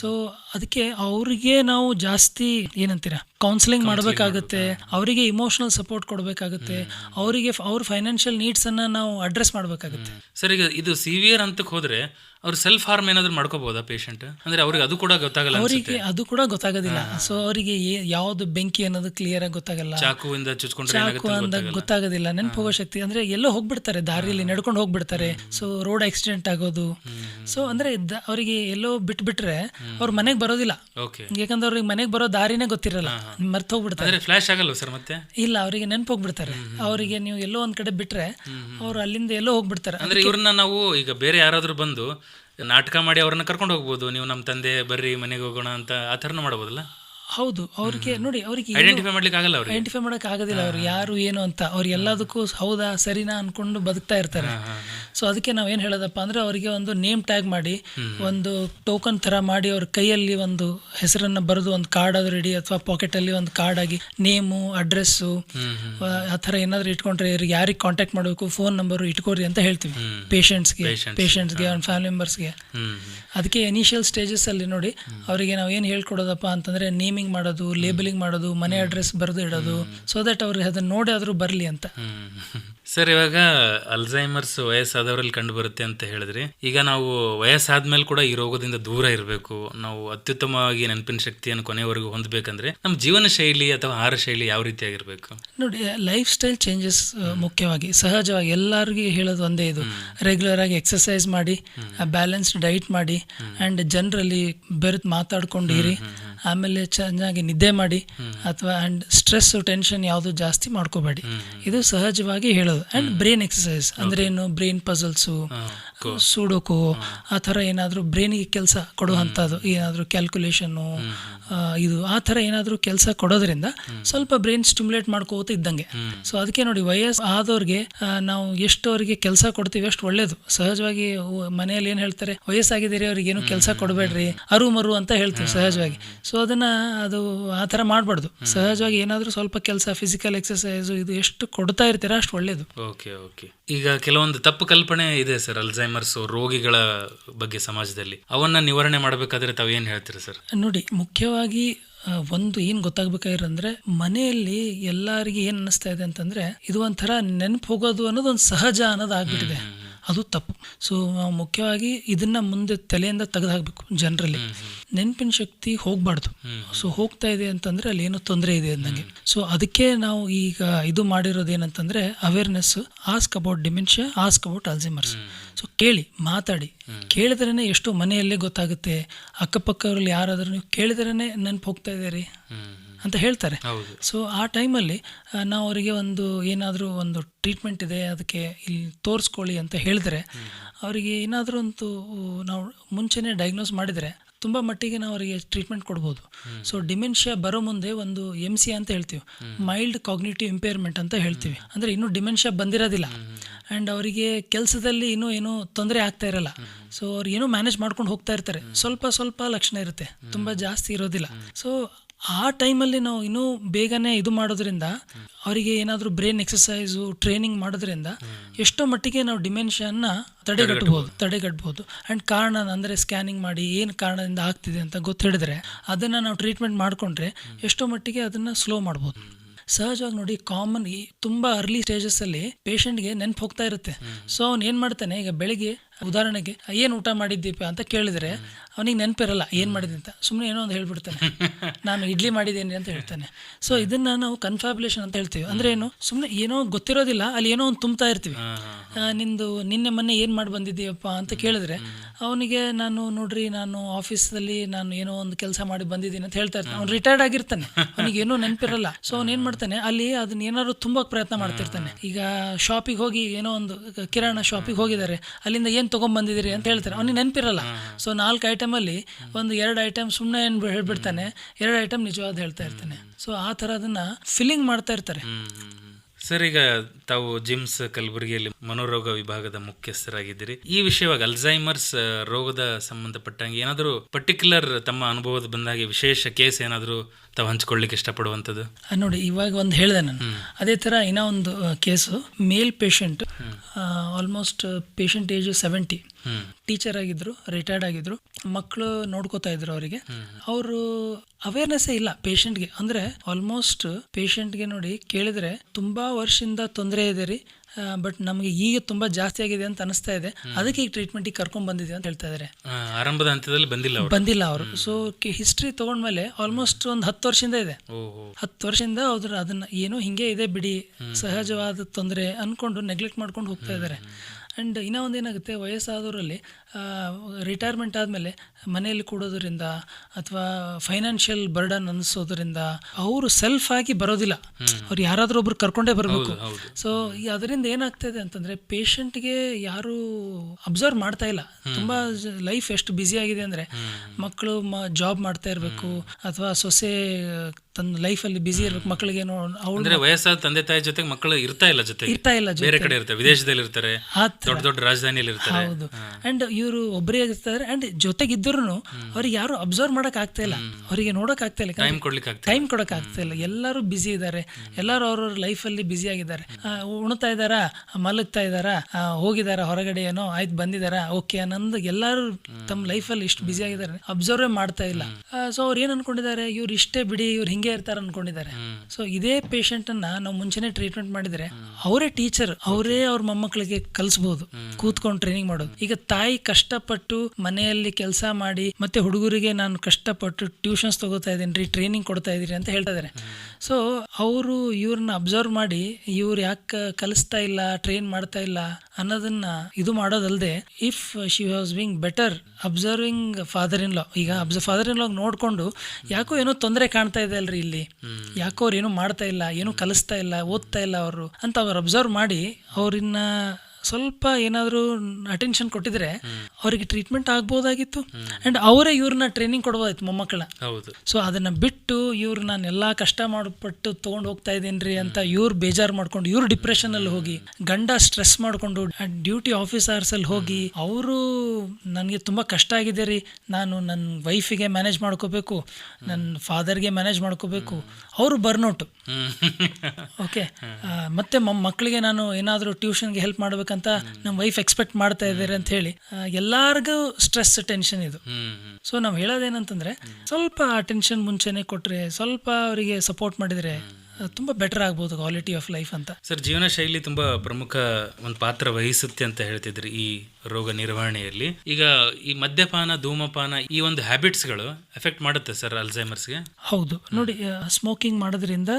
ಸೊ ಅದಕ್ಕೆ ಅವರಿಗೆ ನಾವು ಜಾಸ್ತಿ ಏನಂತೀರ ಕೌನ್ಸಿಲಿಂಗ್ ಮಾಡಬೇಕಾಗುತ್ತೆ ಅವರಿಗೆ ಇಮೋಷನಲ್ ಸಪೋರ್ಟ್ ಕೊಡಬೇಕಾಗುತ್ತೆ ಅವರಿಗೆ ಅವ್ರ ಫೈನಾನ್ಷಿಯಲ್ ನೀಡ್ಸನ್ನು ನಾವು ಅಡ್ರೆಸ್ ಮಾಡಬೇಕಾಗುತ್ತೆ. ಸರ್ ಈಗ ಇದು ಸಿವಿಯರ್ ಅಂತಕ್ಕೆ ಹೋದ್ರೆ ಅವ್ರು ಸೆಲ್ಫ್ ಹಾರ್ಮ್ ಏನಾದ್ರು ಮಾಡ್ಕೋಬಹುದಾ ಪೇಷಂಟ್ ಅಂದ್ರೆ ಅವ್ರಿಗೆ ಅದು ಕೂಡ ಗೊತ್ತಾಗಲ್ಲ ಅವರಿಗೆ ಅದು ಕೂಡ ಗೊತ್ತಾಗೋದಿಲ್ಲ. ಸೊ ಅವರಿಗೆ ಯಾವ್ದು ಬೆಂಕಿ ಅನ್ನೋದು ಕ್ಲಿಯರ್ ಆಗಿ ಗೊತ್ತಾಗಲ್ಲ. ಚಾಕುವಿಂದ ಚುಚ್ಕೊಂಡ್ರೆ ಚಾಕು ಗೊತ್ತಾಗೋದಿಲ್ಲ. ನೆನಪು ಹೋಗೋ ಶಕ್ತಿ. ಅಂದ್ರೆ ಎಲ್ಲೋ ಹೋಗ್ಬಿಡ್ತಾರೆ ದಾರಿಯಲ್ಲಿ ನಡ್ಕೊಂಡು ಹೋಗ್ಬಿಡ್ತಾರೆ. ಸೊ ರೋಡ್ ಆಕ್ಸಿಡೆಂಟ್ ಆಗೋದು. ಸೊ ಅಂದ್ರೆ ಅವರಿಗೆ ಎಲ್ಲೋ ಬಿಟ್ಬಿಟ್ರೆ ಅವ್ರ ಮನೆಗೆ ಬರೋದಿಲ್ಲ. ಯಾಕಂದ್ರೆ ಅವ್ರಿಗೆ ಮನೆಗೆ ಬರೋ ದಾರಿನೇ ಗೊತ್ತಿರಲ್ಲ. ಮರ್ತ ಹೋಗ್ಬಿಡ್ತಾರೆ. ಫ್ಲಾಶ್ ಆಗಲ್ಲ ಸರ್ ಮತ್ತೆ? ಇಲ್ಲ ಅವರಿಗೆ ನೆನಪು ಹೋಗ್ಬಿಡ್ತಾರೆ. ಅವರಿಗೆ ನೀವು ಎಲ್ಲೋ ಒಂದ್ ಕಡೆ ಬಿಟ್ರೆ ಅವ್ರು ಅಲ್ಲಿಂದ ಎಲ್ಲೋ ಹೋಗ್ಬಿಡ್ತಾರೆ. ಅಂದ್ರೆ ಇವ್ರನ್ನ ನಾವು ಈಗ ಬೇರೆ ಯಾರಾದ್ರೂ ಬಂದು ನಾಟಕ ಮಾಡಿ ಅವ್ರನ್ನ ಕರ್ಕೊಂಡು ಹೋಗ್ಬೋದು. ನೀವು ನಮ್ಮ ತಂದೆ ಬರ್ರಿ ಮನೆಗೆ ಹೋಗೋಣ ಅಂತ ಆ ಥರನೂ ಮಾಡ್ಬೋದಲ್ಲ? ಹೌದು ಅವ್ರಿಗೆ ನೋಡಿ ಅವರಿಗೆ ಐಡೆಂಟಿಫೈ ಮಾಡ್ಲಿಕ್ಕೆ ಆಗಲ್ಲ ಅವ್ರಿಗೆ. ಐಡೆಂಟಿಫೈ ಮಾಡಕ್ ಆಗೋದಿಲ್ಲ ಅವ್ರು ಯಾರು ಏನು ಅಂತ. ಅವ್ರು ಎಲ್ಲದಕ್ಕೂ ಹೌದಾ ಸರಿನಾ ಅನ್ಕೊಂಡು ಬದುಕ್ತಾ ಇರ್ತಾರೆ. ಸೊ ಅದಕ್ಕೆ ನಾವೇನು ಹೇಳೋದಪ್ಪ ಅಂದ್ರೆ ಅವರಿಗೆ ಒಂದು ನೇಮ್ ಟ್ಯಾಗ್ ಮಾಡಿ ಒಂದು ಟೋಕನ್ ತರ ಮಾಡಿ ಅವ್ರ ಕೈಯಲ್ಲಿ ಒಂದು ಹೆಸರನ್ನ ಬರೆದು ಒಂದು ಕಾರ್ಡ್ ಆದ್ರೂ ರೆಡಿ ಅಥವಾ ಪಾಕೆಟಲ್ಲಿ ಒಂದು ಕಾರ್ಡ್ ಆಗಿ ನೇಮು ಅಡ್ರೆಸ್ಸು ಆ ಥರ ಏನಾದ್ರು ಇಟ್ಕೊಂಡ್ರೆ ಇವ್ರಿಗೆ ಯಾರಿಗೆ ಕಾಂಟ್ಯಾಕ್ಟ್ ಮಾಡಬೇಕು ಫೋನ್ ನಂಬರು ಇಟ್ಕೋರಿ ಅಂತ ಹೇಳ್ತೀವಿ. ಪೇಷಂಟ್ಸ್ಗೆ ಪೇಷಂಟ್ಸ್ಗೆ ಅವ್ನ ಫ್ಯಾಮಿಲಿ ಮೆಂಬರ್ಸ್ಗೆ ಅದಕ್ಕೆ ಇನಿಷಿಯಲ್ ಸ್ಟೇಜಸ್ ಅಲ್ಲಿ ನೋಡಿ ಅವರಿಗೆ ನಾವು ಏನು ಹೇಳ್ಕೊಡೋದಪ್ಪ ಅಂತಂದ್ರೆ ನೇಮಿಂಗ್ ಮಾಡೋದು ಲೇಬಲಿಂಗ್ ಮಾಡೋದು ಮನೆ ಅಡ್ರೆಸ್ ಬರೆದು ಇಡೋದು. ಸೊ ದಟ್ ಅವ್ರಿಗೆ ಅದನ್ನ ನೋಡಿ ಆದ್ರೂ ಬರಲಿ ಅಂತ. ಸರ್ ಇವಾಗ ಅಲ್ಝೈಮರ್ಸ್ ವಯಸ್ಸಾದವರಲ್ಲಿ ಕಂಡು ಬರುತ್ತೆ ಅಂತ ಹೇಳಿದ್ರಿ. ಈಗ ನಾವು ವಯಸ್ಸಾದ್ಮೇಲೆ ಕೂಡ ಈ ರೋಗದಿಂದ ದೂರ ಇರಬೇಕು. ನಾವು ಅತ್ಯುತ್ತಮವಾಗಿ ನೆನಪಿನ ಶಕ್ತಿಯನ್ನು ಕೊನೆವರೆಗೂ ಹೊಂದಬೇಕಂದ್ರೆ ನಮ್ಮ ಜೀವನ ಶೈಲಿ ಅಥವಾ ಆಹಾರ ಶೈಲಿ ಯಾವ ರೀತಿಯಾಗಿರಬೇಕು? ನೋಡಿ ಲೈಫ್ ಸ್ಟೈಲ್ ಚೇಂಜಸ್ ಮುಖ್ಯವಾಗಿ. ಸಹಜವಾಗಿ ಎಲ್ಲರಿಗೂ ಹೇಳೋದು ಒಂದೇ ಇದು. ರೆಗ್ಯುಲರ್ ಆಗಿ ಎಕ್ಸಸೈಸ್ ಮಾಡಿ ಬ್ಯಾಲೆನ್ಸ್ಡ್ ಡೈಟ್ ಮಾಡಿ ಆ್ಯಂಡ್ ಜನರಲ್ಲಿ ಬೆರೆತು ಮಾತಾಡ್ಕೊಂಡು ಇರಿ. ಆಮೇಲೆ ಚೆನ್ನಾಗಿ ನಿದ್ದೆ ಮಾಡಿ ಅಥವಾ ಆ್ಯಂಡ್ ಸ್ಟ್ರೆಸ್ ಟೆನ್ಷನ್ ಯಾವುದು ಜಾಸ್ತಿ ಮಾಡ್ಕೋಬೇಡಿ. ಇದು ಸಹಜವಾಗಿ ಹೇಳೋದು. ಆ್ಯಂಡ್ ಬ್ರೈನ್ ಎಕ್ಸಸೈಸ್ ಅಂದ್ರೆ ಏನು? ಬ್ರೈನ್ ಪಝಲ್ಸು ಸೂಡೋಕು ಆ ಥರ ಏನಾದರೂ ಬ್ರೈನಿಗೆ ಕೆಲಸ ಕೊಡುವಂಥದ್ದು ಏನಾದರೂ ಕ್ಯಾಲ್ಕುಲೇಷನ್ನು ಇದು ಆ ಥರ ಏನಾದರೂ ಕೆಲಸ ಕೊಡೋದ್ರಿಂದ ಸ್ವಲ್ಪ ಬ್ರೈನ್ ಸ್ಟಿಮ್ಯುಲೇಟ್ ಮಾಡ್ಕೋತ ಇದ್ದಂಗೆ. ಸೊ ಅದಕ್ಕೆ ನೋಡಿ ವಯಸ್ಸು ಆದವ್ರಿಗೆ ನಾವು ಎಷ್ಟು ಅವರಿಗೆ ಕೆಲಸ ಕೊಡ್ತೀವಿ ಅಷ್ಟು ಒಳ್ಳೇದು. ಸಹಜವಾಗಿ ಮನೆಯಲ್ಲಿ ಏನು ಹೇಳ್ತಾರೆ? ವಯಸ್ಸಾಗಿದ್ದೀರಿ ಅವ್ರಿಗೆ ಏನು ಕೆಲಸ ಕೊಡಬೇಡ್ರಿ ಅರು ಮರು ಅಂತ ಹೇಳ್ತೀವಿ ಸಹಜವಾಗಿ. ಸೊ ಅದನ್ನ ಅದು ಆ ಥರ ಮಾಡಬಾರ್ದು. ಸಹಜವಾಗಿ ಏನಾದರೂ ಸ್ವಲ್ಪ ಕೆಲಸ ಫಿಸಿಕಲ್ ಎಕ್ಸಸೈಸ್ ಇದು ಎಷ್ಟು ಕೊಡ್ತಾ ಇರ್ತೀರಾ ಅಷ್ಟು ಒಳ್ಳೇದು. Okay okay. ಈಗ ಕೆಲವೊಂದು ತಪ್ಪು ಕಲ್ಪನೆ ಇದೆ ಸರ್ ಅಲ್ಝೈಮರ್ಸ್ ರೋಗಿಗಳ ಬಗ್ಗೆ ಸಮಾಜದಲ್ಲಿ. ಅವನ್ನ ನಿವಾರಣೆ ಮಾಡಬೇಕಾದ್ರೆ ತಾವು ಏನು ಹೇಳ್ತೀರಾ ಸರ್? ನೋಡಿ ಮುಖ್ಯವಾಗಿ ಒಂದು ಏನು ಗೊತ್ತಾಗ್ಬೇಕಾಗಿರಂದ್ರೆ ಮನೆಯಲ್ಲಿ ಎಲ್ಲರಿಗೆ ಏನು ಅನ್ನಿಸ್ತಾ ಇದೆ ಅಂತಂದ್ರೆ ಇದು ಒಂಥರ ನೆನಪು ಹೋಗೋದು ಅನ್ನೋದು ಒಂದು ಸಹಜ ಅನ್ನೋದು ಆಗ್ಬಿಟ್ಟಿದೆ ಅದು ತಪ್ಪು. ಸೊ ಮುಖ್ಯವಾಗಿ ಇದನ್ನ ಮುಂದೆ ತಲೆಯಿಂದ ತೆಗೆದು ಹಾಕ್ಬೇಕು ಜನರಲ್ಲಿ. ನೆನಪಿನ ಶಕ್ತಿ ಹೋಗ್ಬಾರ್ದು. ಸೊ ಹೋಗ್ತಾ ಇದೆ ಅಂತಂದ್ರೆ ಅಲ್ಲಿ ಏನೋ ತೊಂದರೆ ಇದೆ ಅಂದಂಗೆ. ಸೊ ಅದಕ್ಕೆ ನಾವು ಈಗ ಇದು ಮಾಡಿರೋದು ಏನಂತಂದ್ರೆ awareness ask about dementia ask about Alzheimer's so ಕೇಳಿ ಮಾತಾಡಿ. ಕೇಳಿದ್ರೇನೆ ಎಷ್ಟು ಮನೆಯಲ್ಲೇ ಗೊತ್ತಾಗುತ್ತೆ. ಅಕ್ಕಪಕ್ಕವ್ರಲ್ಲಿ ಯಾರಾದ್ರೂ ನೀವು ಕೇಳಿದ್ರೇನೆ ನೆನಪು ಹೋಗ್ತಾ ಇದ್ದೀರಿ. ಅಂತ ಹೇಳ್ತಾರೆ. ಸೊ ಆ ಟೈಮಲ್ಲಿ ನಾವು ಅವರಿಗೆ ಒಂದು ಏನಾದರೂ ಒಂದು ಟ್ರೀಟ್ಮೆಂಟ್ ಇದೆ ಅದಕ್ಕೆ ಇಲ್ಲಿ ತೋರಿಸ್ಕೊಳ್ಳಿ ಅಂತ ಹೇಳಿದ್ರೆ ಅವರಿಗೆ ಏನಾದರೂ ಅಂತೂ ನಾವು ಮುಂಚೆನೇ ಡಯಾಗ್ನೋಸ್ ಮಾಡಿದರೆ ತುಂಬ ಮಟ್ಟಿಗೆ ನಾವು ಅವರಿಗೆ ಟ್ರೀಟ್ಮೆಂಟ್ ಕೊಡ್ಬೋದು. ಸೊ ಡಿಮೆನ್ಷಿಯಾ ಬರೋ ಮುಂದೆ ಒಂದು ಎಂ ಸಿ ಅಂತ ಹೇಳ್ತೀವಿ. ಮೈಲ್ಡ್ ಕಾಗ್ನಿಟಿವ್ ಇಂಪೇರ್ಮೆಂಟ್ ಅಂತ ಹೇಳ್ತೀವಿ. ಅಂದರೆ ಇನ್ನೂ ಡಿಮೆನ್ಷಿಯಾ ಬಂದಿರೋದಿಲ್ಲ. ಆ್ಯಂಡ್ ಅವರಿಗೆ ಕೆಲಸದಲ್ಲಿ ಇನ್ನೂ ಏನೂ ತೊಂದರೆ ಆಗ್ತಾ ಇರಲ್ಲ. ಸೊ ಅವ್ರು ಏನೋ ಮ್ಯಾನೇಜ್ ಮಾಡ್ಕೊಂಡು ಹೋಗ್ತಾ ಇರ್ತಾರೆ. ಸ್ವಲ್ಪ ಸ್ವಲ್ಪ ಲಕ್ಷಣ ಇರುತ್ತೆ. ತುಂಬ ಜಾಸ್ತಿ ಇರೋದಿಲ್ಲ. ಸೊ ಆ ಟೈಮಲ್ಲಿ ನಾವು ಇನ್ನೂ ಬೇಗನೆ ಇದು ಮಾಡೋದ್ರಿಂದ ಅವರಿಗೆ ಏನಾದರೂ ಬ್ರೈನ್ ಎಕ್ಸಸೈಸು ಟ್ರೈನಿಂಗ್ ಮಾಡೋದ್ರಿಂದ ಎಷ್ಟೋ ಮಟ್ಟಿಗೆ ನಾವು ಡಿಮೆನ್ಷನ್ನ ತಡೆಗಟ್ಟಬಹುದು ತಡೆಗಟ್ಟಬಹುದು. ಆ್ಯಂಡ್ ಕಾರಣ ಅಂದರೆ ಸ್ಕ್ಯಾನಿಂಗ್ ಮಾಡಿ ಏನು ಕಾರಣದಿಂದ ಆಗ್ತಿದೆ ಅಂತ ಗೊತ್ತಿಡಿದ್ರೆ ಅದನ್ನು ನಾವು ಟ್ರೀಟ್ಮೆಂಟ್ ಮಾಡಿಕೊಂಡ್ರೆ ಎಷ್ಟೋ ಮಟ್ಟಿಗೆ ಅದನ್ನು ಸ್ಲೋ ಮಾಡ್ಬೋದು. ಸಹಜವಾಗಿ ನೋಡಿ ಕಾಮನ್ ತುಂಬ ಅರ್ಲಿ ಸ್ಟೇಜಸ್ಸಲ್ಲಿ ಪೇಷಂಟ್ಗೆ ನೆನಪು ಹೋಗ್ತಾ ಇರುತ್ತೆ. ಸೊ ಅವ್ನು ಏನು ಮಾಡ್ತಾನೆ ಈಗ ಬೆಳಿಗ್ಗೆ ಉದಾಹರಣೆಗೆ ಏನ್ ಊಟ ಮಾಡಿದ್ದೀಪ ಅಂತ ಕೇಳಿದ್ರೆ ಅವನಿಗೆ ನೆನಪಿರಲ್ಲ ಏನು ಮಾಡಿದೆ ಅಂತ. ಸುಮ್ಮನೆ ಏನೋ ಒಂದು ಹೇಳ್ಬಿಡ್ತಾನೆ. <laughs> ನಾನು ಇಡ್ಲಿ ಮಾಡಿದ್ದೇನೆ ಅಂತ ಹೇಳ್ತಾನೆ. ಸೊ ಇದನ್ನ ನಾವು ಕನ್ಫಾಬ್ಯುಲೇಷನ್ ಅಂತ ಹೇಳ್ತೀವಿ. ಅಂದ್ರೆ ಏನು ಸುಮ್ಮನೆ ಏನೋ ಗೊತ್ತಿರೋದಿಲ್ಲ ಅಲ್ಲಿ ಏನೋ ಒಂದು ತುಂಬ್ತಾ ಇರ್ತೀವಿ. ನಿಂದು ನಿನ್ನೆ ಮೊನ್ನೆ ಏನು ಮಾಡಿ ಬಂದಿದ್ದೀಯಪ್ಪ? ಅಂತ ಕೇಳಿದ್ರೆ ಅವನಿಗೆ ನಾನು ನೋಡ್ರಿ ನಾನು ಆಫೀಸಲ್ಲಿ ನಾನು ಏನೋ ಒಂದು ಕೆಲಸ ಮಾಡಿ ಬಂದಿದ್ದೀನಿ ಅಂತ ಹೇಳ್ತಾ ಇರ್ತಾನೆ. ಅವ್ನು ರಿಟೈರ್ಡ್ ಆಗಿರ್ತಾನೆ. <laughs> ಅವನಿಗೆ ಏನೋ ನೆನಪಿರಲ್ಲ. ಸೊ ಅವ್ನು ಏನು ಮಾಡ್ತಾನೆ ಅಲ್ಲಿ ಅದನ್ನ ಏನಾದ್ರು ತುಂಬಕ್ಕೆ ಪ್ರಯತ್ನ ಮಾಡ್ತಿರ್ತಾನೆ. ಈಗ ಶಾಪಿಗೆ ಹೋಗಿ ಏನೋ ಒಂದು ಕಿರಾಣ ಶಾಪಿಗೆ ಹೋಗಿದ್ದಾರೆ. ಅಲ್ಲಿಂದ ಏನು ತೊಗೊಂಡ್ ಬಂದಿದ್ದೀರಿ ಅಂತ ಹೇಳ್ತಾರೆ. ಅವ್ನಿಗೆ ನೆನಪಿರಲ್ಲ. ಸೊ ನಾಲ್ಕು ಐಟಮಲ್ಲಿ ಒಂದು ಎರಡು ಐಟಮ್ ಸುಮ್ಮನೆ ಏನು ಹೇಳ್ಬಿಡ್ತಾನೆ. ಎರಡು ಐಟಮ್ ನಿಜವಾದ ಹೇಳ್ತಾ ಇರ್ತಾನೆ. ಸೊ ಆ ಥರ ಅದನ್ನ ಫಿಲ್ಲಿಂಗ್ ಮಾಡ್ತಾ ಇರ್ತಾರೆ. ಸರ್ ಈಗ ತಾವು ಜಿಮ್ಸ್ ಕಲಬುರಗಿಯಲ್ಲಿ ಮನೋರೋಗ ವಿಭಾಗದ ಮುಖ್ಯಸ್ಥರಾಗಿದ್ದೀರಿ. ಈ ವಿಷಯವಾಗಿ ಅಲ್ಝೈಮರ್ಸ್ ರೋಗದ ಸಂಬಂಧಪಟ್ಟಂಗೆ ಏನಾದರೂ ಪರ್ಟಿಕ್ಯುಲರ್ ತಮ್ಮ ಅನುಭವದ ಬಂದಾಗ ವಿಶೇಷ ಕೇಸ್ ಏನಾದರೂ ತಾವು ಹಂಚ್ಕೊಳ್ಳಿಕ್ಕೆ ಇಷ್ಟಪಡುವಂಥದ್ದು? ನೋಡಿ ಇವಾಗ ಒಂದು ಹೇಳಿದೆ ನಾನು. ಅದೇ ಥರ ಇನ್ನೂ ಒಂದು case male patient almost patient age seventy teacher ಆಗಿದ್ರು ರಿಟೈರ್ಡ್ ಆಗಿದ್ರು ಮಕ್ಕಳು ನೋಡ್ಕೋತಾ ಇದ್ರು ಅವರಿಗೆ. ಅವರು ಅವೇರ್ನೆಸ್ ಇಲ್ಲ ಪೇಷಂಟ್ಗೆ ಅಂದ್ರೆ ಆಲ್ಮೋಸ್ಟ್ ಪೇಷಂಟ್ಗೆ ನೋಡಿ ಕೇಳಿದ್ರೆ ತುಂಬಾ ವರ್ಷದಿಂದ ತೊಂದರೆ ಇದೆ ರೀ. ಬಟ್ ನಮಗೆ ಈಗ ತುಂಬಾ ಜಾಸ್ತಿ ಆಗಿದೆ ಅಂತ ಅನಿಸ್ತಾ ಇದೆ. ಅದಕ್ಕೆ ಈಗ ಟ್ರೀಟ್ಮೆಂಟ್ ಕರ್ಕೊಂಡ್ ಬಂದಿದೆ ಅಂತ ಹೇಳ್ತಾ ಇದ್ದಾರೆ ಆ, ಆರಂಭದ ಹಂತದಲ್ಲಿ ಬಂದಿಲ್ಲ ಅವರು. ಬಂದಿಲ್ಲ ಅವರು. ಸೊ ಹಿಸ್ಟ್ರಿ ತಗೊಂಡ್ಮೇಲೆ ಆಲ್ಮೋಸ್ಟ್ ಒಂದು ಹತ್ತು ವರ್ಷದಿಂದ ಇದೆ. ಹತ್ತು ವರ್ಷದಿಂದ ಅವ್ರ ಅದನ್ನ ಏನೋ ಹಿಂಗೆ ಇದೆ ಬಿಡಿ. ಸಹಜವಾದ ತೊಂದರೆ ಅನ್ಕೊಂಡು ನೆಗ್ಲೆಕ್ಟ್ ಮಾಡ್ಕೊಂಡು ಹೋಗ್ತಾ ಇದ್ದಾರೆ ಆ್ಯಂಡ್ ಇನ್ನೂ ಒಂದು ಏನಾಗುತ್ತೆ ವಯಸ್ಸಾದವರಲ್ಲಿ ರಿಟೈರ್ಮೆಂಟ್ ಆದಮೇಲೆ ಮನೆಯಲ್ಲಿ ಕೂಡೋದ್ರಿಂದ ಅಥವಾ ಫೈನಾನ್ಷಿಯಲ್ ಬರ್ಡನ್ ಅನ್ನಿಸೋದ್ರಿಂದ ಅವರು ಸೆಲ್ಫ್ ಆಗಿ ಬರೋದಿಲ್ಲ. ಅವ್ರು ಯಾರಾದರೂ ಒಬ್ರು ಕರ್ಕೊಂಡೇ ಬರಬೇಕು. ಸೊ ಅದರಿಂದ ಏನಾಗ್ತಾ ಇದೆ ಅಂತಂದರೆ ಪೇಷಂಟ್ಗೆ ಯಾರು ಅಬ್ಸರ್ವ್ ಮಾಡ್ತಾ ಇಲ್ಲ. ತುಂಬ ಲೈಫ್ ಎಷ್ಟು ಬ್ಯುಸಿ ಆಗಿದೆ ಅಂದರೆ ಮಕ್ಕಳು ಮ ಜಾಬ್ ಮಾಡ್ತಾ ಇರಬೇಕು ಅಥವಾ ಸೊಸೆ ತನ್ನ ಲೈಫಲ್ಲಿ ಬ್ಯುಸಿ ಇರ್ಬೇಕು ಮಕ್ಕಳಿಗೆ ಅಂದ್ರೆ ವಯಸ್ಸಾದ ತಂದೆ ತಾಯಿ ಜೊತೆಗೆ ಮಕ್ಕಳು ಇರ್ತಾ ಇಲ್ಲ ಜೊತೆ ಇರ್ತಾ ಇಲ್ಲ ಬೇರೆ ಕಡೆ ಇರ್ತಾರೆ ವಿದೇಶದಲ್ಲಿ ಇರ್ತಾರೆ. ದೊಡ್ಡ ದೊಡ್ಡ ರಾಜಧಾನಿಯಲ್ಲಿ ಇರ್ತಾರೆ. ಹೌದು. ಅಂಡ್ ಇವರು ಒಬ್ಬರೇ ಇರ್ತಾರೆ ಅಂಡ್ ಜೊತೆಗಿದ್ದರೂ ಅವ್ರಿಗೆ ಯಾರು ಅಬ್ಸರ್ವ್ ಮಾಡಕ್ ಆಗ್ತಾ ಇಲ್ಲ. ಅವರಿಗೆ ನೋಡಕ್ ಆಗ್ತಾ ಇಲ್ಲ. ಟೈಮ್ ಕೊಡ್ಲಿಕ್ಕೆ ಟೈಮ್ ಕೊಡಕ್ ಆಗ್ತಾ ಇಲ್ಲ. ಎಲ್ಲರೂ ಬ್ಯುಸಿ ಇದ್ದಾರೆ. ಎಲ್ಲರೂ ಅವ್ರವ್ರ ಲೈಫಲ್ಲಿ ಬ್ಯುಸಿ ಆಗಿದ್ದಾರೆ. ಉಣ್ತಾ ಇದ್ದಾರಾ? ಮಲಗ್ತಾ ಇದ್ದಾರಾ? ಹೋಗಿದಾರ ಹೋಗಿದಾರಾ ಹೊರಗಡೆ ಏನೋ? ಆಯ್ತು ಬಂದಿದಾರ ಓಕೆ ಅನ್ನೊಂದು ಎಲ್ಲರೂ ತಮ್ಮ ಲೈಫಲ್ಲಿ ಇಷ್ಟು ಬ್ಯುಸಿ ಆಗಿದ್ದಾರೆ. ಅಬ್ಸರ್ವೇ ಮಾಡ್ತಾ ಇಲ್ಲ. ಸೊ ಅವ್ರು ಏನ್ ಅನ್ಕೊಂಡಿದ್ದಾರೆ? ಇವ್ರು ಇಷ್ಟೇ ಬಿಡಿ ಇವ್ರು ಹಿಂಗೆ ಇರ್ತಾರೆ ಅನ್ಕೊಂಡಿದ್ದಾರೆ. ಸೊ ಇದೇ ಪೇಷಂಟ್ ಅನ್ನ ನಾವು ಮುಂಚೆನೆ ಟ್ರೀಟ್ಮೆಂಟ್ ಮಾಡಿದ್ರೆ ಅವರೇ ಟೀಚರ್ ಅವರೇ ಅವ್ರ ಮೊಮ್ಮಕ್ಕಳಿಗೆ ಕಲಿಸ್ಬೋದು ಕೂತ್ಕೊಂಡು ಟ್ರೈನಿಂಗ್ ಮಾಡೋದು. ಈಗ ತಾಯಿ ಕಷ್ಟಪಟ್ಟು ಮನೆಯಲ್ಲಿ ಕೆಲಸ ಮಾಡಿ ಮತ್ತೆ ಹುಡುಗರಿಗೆ ನಾನು ಕಷ್ಟಪಟ್ಟು ಟ್ಯೂಷನ್ಸ್ ತಗೋತಾ ಇದ್ದೀನಿ ರೀ ಟ್ರೈನಿಂಗ್ ಕೊಡ್ತಾ ಇದ್ದೀರಿ ಅಂತ ಹೇಳ್ತಾ ಇದಾರೆ. ಸೊ ಅವರು ಇವ್ರನ್ನ ಅಬ್ಸರ್ವ್ ಮಾಡಿ ಇವ್ರು ಯಾಕೆ ಕಲಿಸ್ತಾ ಇಲ್ಲ ಟ್ರೈನ್ ಮಾಡ್ತಾ ಇಲ್ಲ ಅನ್ನೋದನ್ನ ಇದು ಮಾಡೋದಲ್ಲದೆ if she was being better observing father in law ಈಗ ಫಾದರ್ ಇನ್ ಲಾ ನೋಡ್ಕೊಂಡು ಯಾಕೋ ಏನೋ ತೊಂದರೆ ಕಾಣ್ತಾ ಇದೆ ಅಲ್ರಿ. ಇಲ್ಲಿ. ಯಾಕೋ ಅವ್ರು ಏನು ಮಾಡ್ತಾ ಇಲ್ಲ ಏನು ಕಲಿಸ್ತಾ ಇಲ್ಲ ಓದ್ತಾ ಇಲ್ಲ ಅವರು ಅಂತ ಅವ್ರು ಅಬ್ಸರ್ವ್ ಮಾಡಿ ಅವ್ರನ್ನ ಸ್ವಲ್ಪ ಏನಾದರೂ ಅಟೆನ್ಷನ್ ಕೊಟ್ಟಿದ್ರೆ ಅವರಿಗೆ ಟ್ರೀಟ್ಮೆಂಟ್ ಆಗ್ಬೋದಾಗಿತ್ತು. ಆ್ಯಂಡ್ ಅವರೇ ಇವ್ರನ್ನ ಟ್ರೈನಿಂಗ್ ಕೊಡ್ಬೋದಾಯ್ತು ಮೊಮ್ಮಕ್ಕಳ. ಹೌದು. ಸೊ ಅದನ್ನ ಬಿಟ್ಟು ಇವ್ರು ನಾನು ಎಲ್ಲಾ ಕಷ್ಟ ಮಾಡಿಪಟ್ಟು ತೊಗೊಂಡು ಹೋಗ್ತಾ ಇದ್ದೀನಿ ಅಂತ ಇವ್ರು ಬೇಜಾರು ಮಾಡ್ಕೊಂಡು ಇವ್ರು ಡಿಪ್ರೆಷನ್ ಅಲ್ಲಿ ಹೋಗಿ ಗಂಡ ಸ್ಟ್ರೆಸ್ ಮಾಡ್ಕೊಂಡು ಡ್ಯೂಟಿ ಆಫೀಸರ್ಸ್ ಅಲ್ಲಿ ಹೋಗಿ ಅವರು ನನಗೆ ತುಂಬಾ ಕಷ್ಟ ಆಗಿದೆ ರೀ. ನಾನು ನನ್ನ ವೈಫಿಗೆ ಮ್ಯಾನೇಜ್ ಮಾಡ್ಕೋಬೇಕು ನನ್ನ ಫಾದರ್ಗೆ ಮ್ಯಾನೇಜ್ ಮಾಡ್ಕೋಬೇಕು. ಅವರು ಬರ್ನೌಟ್ ಓಕೆ ಮತ್ತೆ ಮಕ್ಕಳಿಗೆ ನಾನು ಏನಾದರೂ ಟ್ಯೂಷನ್ಗೆ ಹೆಲ್ಪ್ ಮಾಡ್ಬೇಕಂತ ನಮ್ಮ ವೈಫ್ ಎಕ್ಸ್ಪೆಕ್ಟ್ ಮಾಡ್ತಾ ಇದ್ದಾರೆ ಅಂತ ಹೇಳಿ ಎಲ್ಲಾರ್ಗೂ ಸ್ಟ್ರೆಸ್ ಟೆನ್ಷನ್ ಇದು. ಸೊ ನಾವು ಹೇಳೋದೇನಂತಂದ್ರೆ, ಸ್ವಲ್ಪ ಟೆನ್ಷನ್ ಮುಂಚೆನೆ ಕೊಟ್ರೆ, ಸ್ವಲ್ಪ ಅವರಿಗೆ ಸಪೋರ್ಟ್ ಮಾಡಿದ್ರೆ ತುಂಬಾ ಬೆಟರ್ ಆಗ್ಬೋದು ಕ್ವಾಲಿಟಿ ಆಫ್ ಲೈಫ್ ಅಂತ. ಸರ್ ಜೀವನ ಶೈಲಿ ತುಂಬಾ ಪ್ರಮುಖ ಒಂದು ಪಾತ್ರ ವಹಿಸುತ್ತೆ ಅಂತ ಹೇಳ್ತಿದ್ರಿ ಈ ರೋಗ ನಿರ್ವಹಣೆಯಲ್ಲಿ. ಈಗ ಈ ಮದ್ಯಪಾನ ಧೂಮಪಾನ ಈ ಒಂದು ಹ್ಯಾಬಿಟ್ಸ್ಗಳು ಎಫೆಕ್ಟ್ ಮಾಡುತ್ತೆ ಸರ್ ಅಲ್ಝೈಮರ್ಸ್ಗೆ ಹೌದು. ನೋಡಿ ಸ್ಮೋಕಿಂಗ್ ಮಾಡೋದ್ರಿಂದ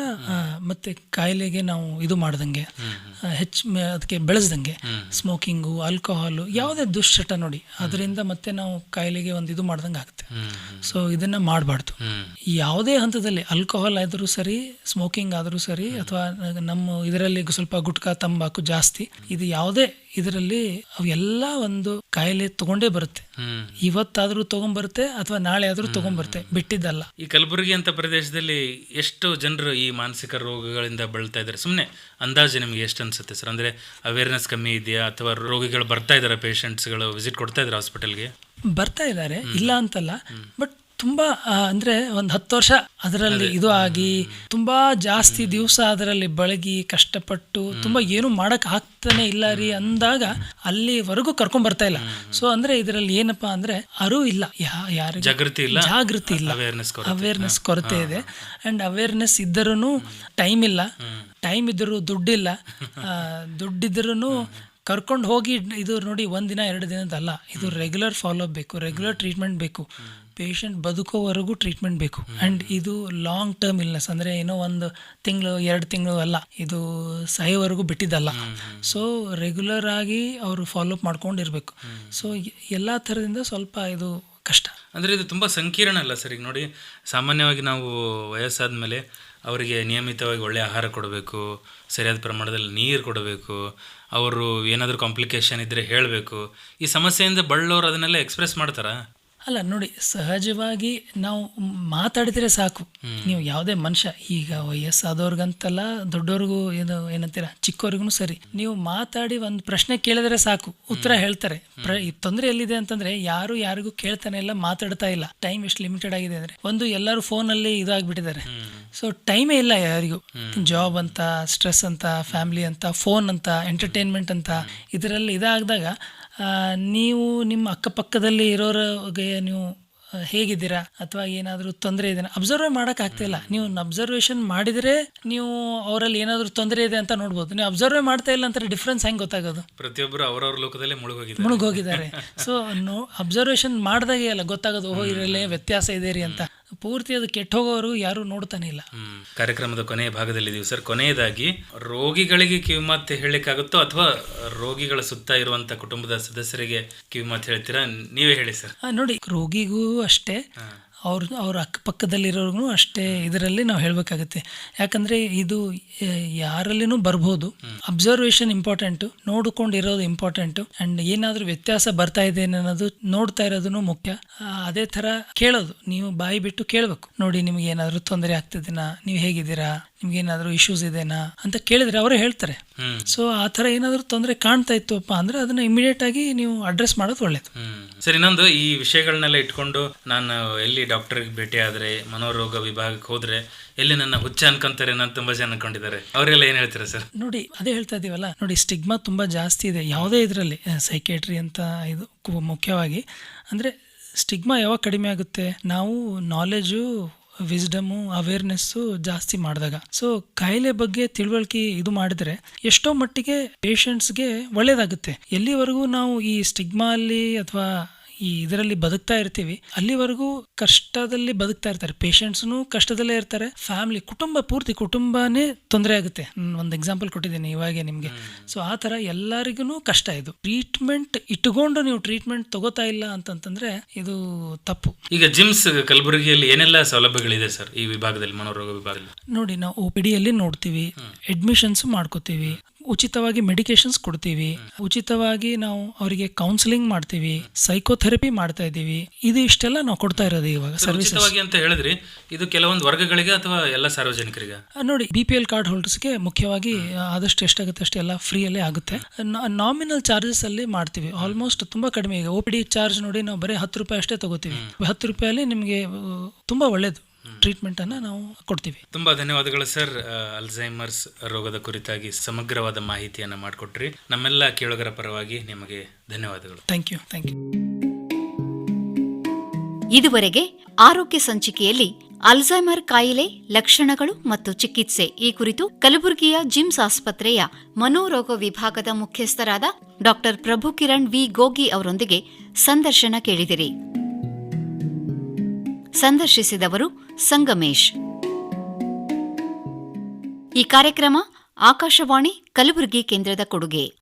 ಮತ್ತೆ ಕಾಯಿಲೆಗೆ ನಾವು ಇದು ಮಾಡ್ದಂಗೆ ಹೆಚ್ಚು ಅದಕ್ಕೆ ಬೆಳೆಸ್ದಂಗೆ ಸ್ಮೋಕಿಂಗು ಆಲ್ಕೋಹಾಲು ಯಾವುದೇ ದುಶ್ಚಟ ನೋಡಿ ಅದರಿಂದ ಮತ್ತೆ ನಾವು ಕಾಯಿಲೆಗೆ ಒಂದು ಇದು ಮಾಡ್ದಂಗೆ ಆಗುತ್ತೆ ಸೊ ಇದನ್ನ ಮಾಡಬಾರ್ದು. ಯಾವುದೇ ಹಂತದಲ್ಲಿ ಆಲ್ಕೋಹಾಲ್ ಆದರೂ ಸರಿ ಸ್ಮೋಕಿಂಗ್ ಸ್ಮೋಕಿಂಗ್ ಆದರೂ ಸರಿ ಅಥವಾ ನಮ್ಮ ಇದರಲ್ಲಿ ಸ್ವಲ್ಪ ಗುಟ್ಕಾ ತಂಬಾಕು ಜಾಸ್ತಿ ಇದು ಯಾವುದೇ ಇದರಲ್ಲಿ ಅವೆಲ್ಲ ಒಂದು ಕಾಯಿಲೆ ತಗೊಂಡೇ ಬರುತ್ತೆ. ಇವತ್ತಾದ್ರೂ ತಗೊಂಡ್ಬರುತ್ತೆ ಅಥವಾ ನಾಳೆ ಆದ್ರೂ ತಗೊಂಡ್ಬರುತ್ತೆ ಬಿಟ್ಟಿದ್ದಲ್ಲ. ಈ ಕಲಬುರಗಿ ಅಂತ ಪ್ರದೇಶದಲ್ಲಿ ಎಷ್ಟು ಜನರು ಈ ಮಾನಸಿಕ ರೋಗಗಳಿಂದ ಬಳಲ್ತಾ ಇದ್ದಾರೆ? ಸುಮ್ಮನೆ ಅಂದಾಜು ನಿಮ್ಗೆ ಎಷ್ಟು ಅನ್ಸುತ್ತೆ ಸರ್? ಅಂದ್ರೆ ಅವೇರ್ನೆಸ್ ಕಮ್ಮಿ ಇದೆಯಾ ಅಥವಾ ರೋಗಿಗಳು ಬರ್ತಾ ಇದ್ದಾರೆ ಪೇಷಂಟ್ಸ್ಗಳು ವಿಸಿಟ್ ಕೊಡ್ತಾ ಇದ್ದಾರೆ ಹಾಸ್ಪಿಟಲ್ಗೆ ಬರ್ತಾ ಇದ್ದಾರೆ ಇಲ್ಲ ಅಂತಲ್ಲ ಬಟ್ ತುಂಬಾ ಅಂದ್ರೆ ಒಂದು ಹತ್ತು ವರ್ಷ ಅದರಲ್ಲಿ ಇದು ಆಗಿ ತುಂಬಾ ಜಾಸ್ತಿ ದಿವಸ ಅದರಲ್ಲಿ ಬಳಗಿ ಕಷ್ಟಪಟ್ಟು ತುಂಬಾ ಏನು ಮಾಡಕ್ ಆಗ್ತಾನೆ ಇಲ್ಲ ರೀ ಅಂದಾಗ ಅಲ್ಲಿವರೆಗೂ ಕರ್ಕೊಂಡ್ ಬರ್ತಾ ಇಲ್ಲ. ಸೊ ಅಂದ್ರೆ ಇದರಲ್ಲಿ ಏನಪ್ಪಾ ಅಂದ್ರೆ ಅರು ಇಲ್ಲ. ಯಾರು ಜಾಗೃತಿ ಇಲ್ಲ. ಜಾಗೃತಿ ಇಲ್ಲ. ಅವೇರ್ನೆಸ್ ಅವೇರ್ನೆಸ್ ಕೊರತೆ ಇದೆ. ಅಂಡ್ ಅವೇರ್ನೆಸ್ ಇದ್ದರೂ ಟೈಮ್ ಇಲ್ಲ. ಟೈಮ್ ಇದ್ದರೂ ದುಡ್ಡಿಲ್ಲ. ದುಡ್ಡಿದ್ರೂ ಕರ್ಕೊಂಡು ಹೋಗಿ ಇದು ನೋಡಿ ಒಂದಿನ ಎರಡು ದಿನದಲ್ಲ. ಇದು ರೆಗ್ಯುಲರ್ ಫಾಲೋ ಬೇಕು. ರೆಗ್ಯುಲರ್ ಟ್ರೀಟ್ಮೆಂಟ್ ಬೇಕು. ಪೇಷಂಟ್ ಬದುಕೋವರೆಗೂ ಟ್ರೀಟ್ಮೆಂಟ್ ಬೇಕು. ಆ್ಯಂಡ್ ಇದು ಲಾಂಗ್ ಟರ್ಮ್ ಇಲ್ನೆಸ್ ಅಂದರೆ ಏನೋ ಒಂದು ತಿಂಗಳು ಎರಡು ತಿಂಗಳು ಅಲ್ಲ ಇದು ಸಾಯೋವರೆಗೂ ಬಿಟ್ಟಿದ್ದಲ್ಲ. ಸೊ ರೆಗ್ಯುಲರ್ ಆಗಿ ಅವರು ಫಾಲೋಅಪ್ ಮಾಡ್ಕೊಂಡಿರ್ಬೇಕು. ಸೊ ಎಲ್ಲ ಥರದಿಂದ ಸ್ವಲ್ಪ ಇದು ಕಷ್ಟ. ಅಂದ್ರೆ ಇದು ತುಂಬಾ ಸಂಕೀರ್ಣ ಅಲ್ಲ ಸರ್? ಈಗ ನೋಡಿ ಸಾಮಾನ್ಯವಾಗಿ ನಾವು ವಯಸ್ಸಾದ ಮೇಲೆ ಅವರಿಗೆ ನಿಯಮಿತವಾಗಿ ಒಳ್ಳೆ ಆಹಾರ ಕೊಡಬೇಕು ಸರಿಯಾದ ಪ್ರಮಾಣದಲ್ಲಿ ನೀರು ಕೊಡಬೇಕು ಅವರು ಏನಾದರೂ ಕಾಂಪ್ಲಿಕೇಶನ್ ಇದ್ದರೆ ಹೇಳಬೇಕು. ಈ ಸಮಸ್ಯೆಯಿಂದ ಬಳ್ಳೋರು ಅದನ್ನೆಲ್ಲ ಎಕ್ಸ್ಪ್ರೆಸ್ ಮಾಡ್ತಾರಾ? ಅಲ್ಲ ನೋಡಿ ಸಹಜವಾಗಿ ನಾವು ಮಾತಾಡಿದ್ರೆ ಸಾಕು. ನೀವು ಯಾವುದೇ ಮನುಷ್ಯ ಈಗ ವಯಸ್ಸಾದವ್ರಿಗಂತಲ್ಲ ದೊಡ್ಡವ್ರಿಗೂ ಏನು ಏನಂತೀರ ಚಿಕ್ಕವ್ರಿಗೂ ಸರಿ. ನೀವು ಮಾತಾಡಿ ಒಂದು ಪ್ರಶ್ನೆ ಕೇಳಿದ್ರೆ ಸಾಕು ಉತ್ತರ ಹೇಳ್ತಾರೆ. ತೊಂದರೆ ಎಲ್ಲಿದೆ ಅಂತಂದ್ರೆ ಯಾರು ಯಾರಿಗೂ ಕೇಳ್ತಾನೆ ಇಲ್ಲ ಮಾತಾಡ್ತಾ ಇಲ್ಲ. ಟೈಮ್ ಎಷ್ಟು ಲಿಮಿಟೆಡ್ ಆಗಿದೆ ಅಂದ್ರೆ. ಒಂದು ಎಲ್ಲರೂ ಫೋನಲ್ಲಿ ಇದಾಗ್ಬಿಟ್ಟಿದ್ದಾರೆ. ಸೊ ಟೈಮೇ ಇಲ್ಲ ಯಾರಿಗೂ. ಜಾಬ್ ಅಂತ ಸ್ಟ್ರೆಸ್ ಅಂತ ಫ್ಯಾಮಿಲಿ ಅಂತ ಫೋನ್ ಅಂತ ಎಂಟರ್ಟೈನ್ಮೆಂಟ್ ಅಂತ ಇದರಲ್ಲಿ ಇದಾಗದಾಗ ನೀವು ನಿಮ್ಮ ಅಕ್ಕಪಕ್ಕದಲ್ಲಿ ಇರೋರಿಗೆ ನೀವು ಹೇಗಿದ್ದೀರಾ? ಅಥವಾ ಏನಾದರೂ ತೊಂದರೆ ಇದೆ ಅಬ್ಸರ್ವ್ ಮಾಡೋಕೆ ಆಗ್ತಿಲ್ಲ ನೀವು ಅಬ್ಸರ್ವೇಷನ್ ಮಾಡಿದರೆ ನೀವು ಅವರಲ್ಲಿ ಏನಾದರೂ ತೊಂದರೆ ಇದೆ ಅಂತ ನೋಡ್ಬೋದು. ನೀವು ಅಬ್ಸರ್ವ್ ಮಾಡ್ತಾ ಇಲ್ಲ ಅಂತಾರೆ ಡಿಫ್ರೆನ್ಸ್ ಹೆಂಗೆ ಗೊತ್ತಾಗೋದು? ಪ್ರತಿಯೊಬ್ಬರು ಅವರವ್ರ ಲೋಕದಲ್ಲಿ ಮುಳುಗೋಗಿದ್ದಾರೆ. ಮುಳುಗೋಗಿದ್ದಾರೆ. ಸೊ ನೋ ಅಬ್ಸರ್ವೇಷನ್ ಮಾಡಿದಾಗೆ ಅಲ್ಲ ಗೊತ್ತಾಗೋದು ಓಹೋ ಇರಲ್ಲೇ ವ್ಯತ್ಯಾಸ ಇದೆ ರೀ ಅಂತ. ಪೂರ್ತಿ ಅದು ಕೆಟ್ಟ ಹೋಗೋರು ಯಾರು ನೋಡ್ತಾನೆ ಇಲ್ಲ. ಕಾರ್ಯಕ್ರಮದ ಕೊನೆಯ ಭಾಗದಲ್ಲಿದ್ದೀವಿ ಸರ್. ಕೊನೆಯದಾಗಿ ರೋಗಿಗಳಿಗೆ ಕಿವಿಮಾತು ಹೇಳಲಿಕ್ಕಾಗುತ್ತೋ ಅಥವಾ ರೋಗಿಗಳ ಸುತ್ತ ಇರುವಂತ ಕುಟುಂಬದ ಸದಸ್ಯರಿಗೆ ಕಿವಿಮಾತು ಹೇಳ್ತೀರಾ? ನೀವೇ ಹೇಳಿ ಸರ್. ನೋಡಿ ರೋಗಿಗೂ ಅಷ್ಟೇ. ಅವ್ರ ಅವ್ರ ಅಕ್ಕಪಕ್ಕದಲ್ಲಿರೋರ್ಗು ಅಷ್ಟೇ ಇದರಲ್ಲಿ ನಾವು ಹೇಳಬೇಕಾಗುತ್ತೆ. ಯಾಕಂದರೆ ಇದು ಯಾರಲ್ಲಿನೂ ಬರ್ಬೋದು. ಅಬ್ಸರ್ವೇಷನ್ ಇಂಪಾರ್ಟೆಂಟು ನೋಡ್ಕೊಂಡಿರೋದು ಇಂಪಾರ್ಟೆಂಟು ಆ್ಯಂಡ್ ಏನಾದರೂ ವ್ಯತ್ಯಾಸ ಬರ್ತಾ ಇದೆ ಅನ್ನೋದು ನೋಡ್ತಾ ಇರೋದನ್ನು ಮುಖ್ಯ. ಅದೇ ಥರ ಕೇಳೋದು. ನೀವು ಬಾಯಿ ಬಿಟ್ಟು ಕೇಳಬೇಕು. ನೋಡಿ, ನಿಮ್ಗೆ ಏನಾದರೂ ತೊಂದರೆ ಆಗ್ತಿದ್ದೀನಾ ನೀವು ಹೇಗಿದ್ದೀರಾ? ನಿಮ್ಗೆ ಏನಾದರೂ ಇಶ್ಯೂಸ್ ಇದೆನಾ ಅಂತ ಕೇಳಿದ್ರೆ ಅವರೇ ಹೇಳ್ತಾರೆ. ಸೊ ಆ ಥರ ಏನಾದರೂ ತೊಂದರೆ ಕಾಣ್ತಾ ಇತ್ತುಪ್ಪ ಅಂದ್ರೆ ಅದನ್ನ ಇಮಿಡಿಯೇಟ್ ಆಗಿ ನೀವು ಅಡ್ರೆಸ್ ಮಾಡೋದು ಒಳ್ಳೇದು. ಸರ್ ಇನ್ನೊಂದು ಈ ವಿಷಯಗಳನ್ನೆಲ್ಲ ಇಟ್ಕೊಂಡು ನಾನು ಎಲ್ಲಿ ಡಾಕ್ಟರ್ಗೆ ಭೇಟಿ ಆದ್ರೆ ಮನೋರೋಗ ವಿಭಾಗಕ್ಕೆ ಹೋದ್ರೆ ಎಲ್ಲಿ ನನ್ನ ಹುಚ್ಚ ಅನ್ಕೊಂತಾರೆ ನಾನು ತುಂಬಾ ಜನ ಅನ್ಕೊಂಡಿದ್ದಾರೆ. ಅವರೆಲ್ಲ ಏನ್ ಹೇಳ್ತಾರೆ ಸರ್? ನೋಡಿ ಅದೇ ಹೇಳ್ತಾ ಇದೀವಲ್ಲ ನೋಡಿ ಸ್ಟಿಗ್ಮಾ ತುಂಬಾ ಜಾಸ್ತಿ ಇದೆ ಯಾವುದೇ ಇದರಲ್ಲಿ ಸೈಕೇಟ್ರಿ ಅಂತ ಇದು ಮುಖ್ಯವಾಗಿ. ಅಂದರೆ ಸ್ಟಿಗ್ಮಾ ಯಾವಾಗ ಕಡಿಮೆ ಆಗುತ್ತೆ? ನಾವು ನಾಲೆಜು ವಿಸ್ಡಮು ಅವೇರ್ನೆಸ್ಸು ಜಾಸ್ತಿ ಮಾಡಿದಾಗ. ಸೊ ಕಾಯಿಲೆ ಬಗ್ಗೆ ತಿಳುವಳಿಕೆ ಇದು ಮಾಡಿದ್ರೆ ಎಷ್ಟೋ ಮಟ್ಟಿಗೆ ಪೇಷಂಟ್ಸ್ಗೆ ಒಳ್ಳೇದಾಗುತ್ತೆ. ಎಲ್ಲಿವರೆಗೂ ನಾವು ಈ ಸ್ಟಿಗ್ಮಾ ಅಲ್ಲಿ ಅಥವಾ ಈ ಇದರಲ್ಲಿ ಬದುಕ್ತಾ ಇರ್ತೀವಿ. ಅಲ್ಲಿವರೆಗೂ ಕಷ್ಟದಲ್ಲಿ ಬದುಕ್ತಾ ಇರ್ತಾರೆ. ಪೇಷಂಟ್ಸ್ನು ಕಷ್ಟದಲ್ಲೇ ಇರ್ತಾರೆ. ಫ್ಯಾಮಿಲಿ ಕುಟುಂಬ ಪೂರ್ತಿ ಕುಟುಂಬನೇ ತೊಂದರೆ ಆಗುತ್ತೆ. ಒಂದು ಎಕ್ಸಾಂಪಲ್ ಕೊಟ್ಟಿದ್ದೀನಿ ಇವಾಗೆ ನಿಮಗೆ. ಸೊ ಆ ಥರ ಎಲ್ಲರಿಗೂ ಕಷ್ಟ ಇದು. ಟ್ರೀಟ್ಮೆಂಟ್ ಇಟ್ಟುಕೊಂಡು ನೀವು ಟ್ರೀಟ್ಮೆಂಟ್ ತಗೋತಾ ಇಲ್ಲ ಅಂತಂತಂದ್ರೆ ಇದು ತಪ್ಪು. ಈಗ ಜಿಮ್ಸ್ ಕಲಬುರಗಿಯಲ್ಲಿ ಏನೆಲ್ಲ ಸೌಲಭ್ಯಗಳಿದೆ ಸರ್? ಈ ವಿಭಾಗದಲ್ಲಿ ಮನೋರೋಗ ವಿಭಾಗದಲ್ಲಿ? ನೋಡಿ ನಾವು ಒ ಪಿ ಡಿಯಲ್ಲಿ ನೋಡ್ತೀವಿ. ಅಡ್ಮಿಷನ್ಸ್ ಮಾಡ್ಕೋತೀವಿ. ಉಚಿತವಾಗಿ ಮೆಡಿಕೇಶನ್ಸ್ ಕೊಡ್ತೀವಿ. ಉಚಿತವಾಗಿ ನಾವು ಅವರಿಗೆ ಕೌನ್ಸಿಲಿಂಗ್ ಮಾಡ್ತೀವಿ ಸೈಕೋಥೆರಪಿ ಮಾಡ್ತಾ ಇದ್ದೀವಿ. ಇದು ಇಷ್ಟೆಲ್ಲ ನಾವು ಕೊಡ್ತಾ ಇರೋದು ಇವಾಗ ಸರ್ವಿಸ್ ಅಂತ ಹೇಳಿದ್ರಿ ಇದು ಕೆಲವೊಂದು ವರ್ಗಗಳಿಗೆ ಅಥವಾ ಎಲ್ಲ ಸಾರ್ವಜನಿಕರಿಗೆ? ನೋಡಿ ಬಿ ಪಿ ಎಲ್ ಕಾರ್ಡ್ ಹೋಲ್ಡರ್ಸ್ಗೆ ಮುಖ್ಯವಾಗಿ ಆದಷ್ಟು ಎಷ್ಟಾಗುತ್ತೆ ಅಷ್ಟೇ ಎಲ್ಲ ಫ್ರೀಯಲ್ಲೇ ಆಗುತ್ತೆ. ನಾಮಿನಲ್ ಚಾರ್ಜಸ್ ಅಲ್ಲಿ ಮಾಡ್ತೀವಿ. ಆಲ್ಮೋಸ್ಟ್ ತುಂಬಾ ಕಡಿಮೆ. ಈಗ ಓ ಪಿ ಡಿ ಚಾರ್ಜ್ ನೋಡಿ ನಾವು ಬರೀ ಹತ್ತು ರೂಪಾಯಿ ಅಷ್ಟೇ ತಗೋತೀವಿ. ಹತ್ತು ರೂಪಾಯಲ್ಲಿ ನಿಮಗೆ ತುಂಬಾ ಒಳ್ಳೇದು. ಟ್ರೀಟ್ಮೆಂಟ್ ಅನ್ನ ನಾವು ಕೊಡ್ತೀವಿ. ತುಂಬಾ ಧನ್ಯವಾದಗಳು ಸರ್. ಅಲ್ಝೈಮರ್ಸ್ ರೋಗದ ಕುರಿತಾಗಿ ಸಮಗ್ರವಾದ ಮಾಹಿತಿಯನ್ನ ಮಾಡಿಕೊಟ್ರಿ. ನಮ್ಮೆಲ್ಲ ಕೇಳುಗರ ಪರವಾಗಿ ನಿಮಗೆ ಧನ್ಯವಾದಗಳು. ಥ್ಯಾಂಕ್ ಯು ಥ್ಯಾಂಕ್ ಯು ಇದುವರೆಗೆ ಆರೋಗ್ಯ ಸಂಚಿಕೆಯಲ್ಲಿ ಅಲ್ಝೈಮರ್ ಕಾಯಿಲೆ ಲಕ್ಷಣಗಳು ಮತ್ತು ಚಿಕಿತ್ಸೆ ಈ ಕುರಿತು ಕಲಬುರಗಿಯ ಜಿಮ್ಸ್ ಆಸ್ಪತ್ರೆಯ ಮನೋರೋಗ ವಿಭಾಗದ ಮುಖ್ಯಸ್ಥರಾದ ಡಾಕ್ಟರ್ ಪ್ರಭು ಕಿರಣ್ ವಿ ಗೋಗಿ ಅವರೊಂದಿಗೆ ಸಂದರ್ಶನ ಕೇಳಿದಿರಿ. ಸಂದರ್ಶಿಸಿದವರು ಸಂಗಮೇಶ್. ಈ ಕಾರ್ಯಕ್ರಮ ಆಕಾಶವಾಣಿ ಕಲಬುರಗಿ ಕೇಂದ್ರದ ಕೊಡುಗೆ.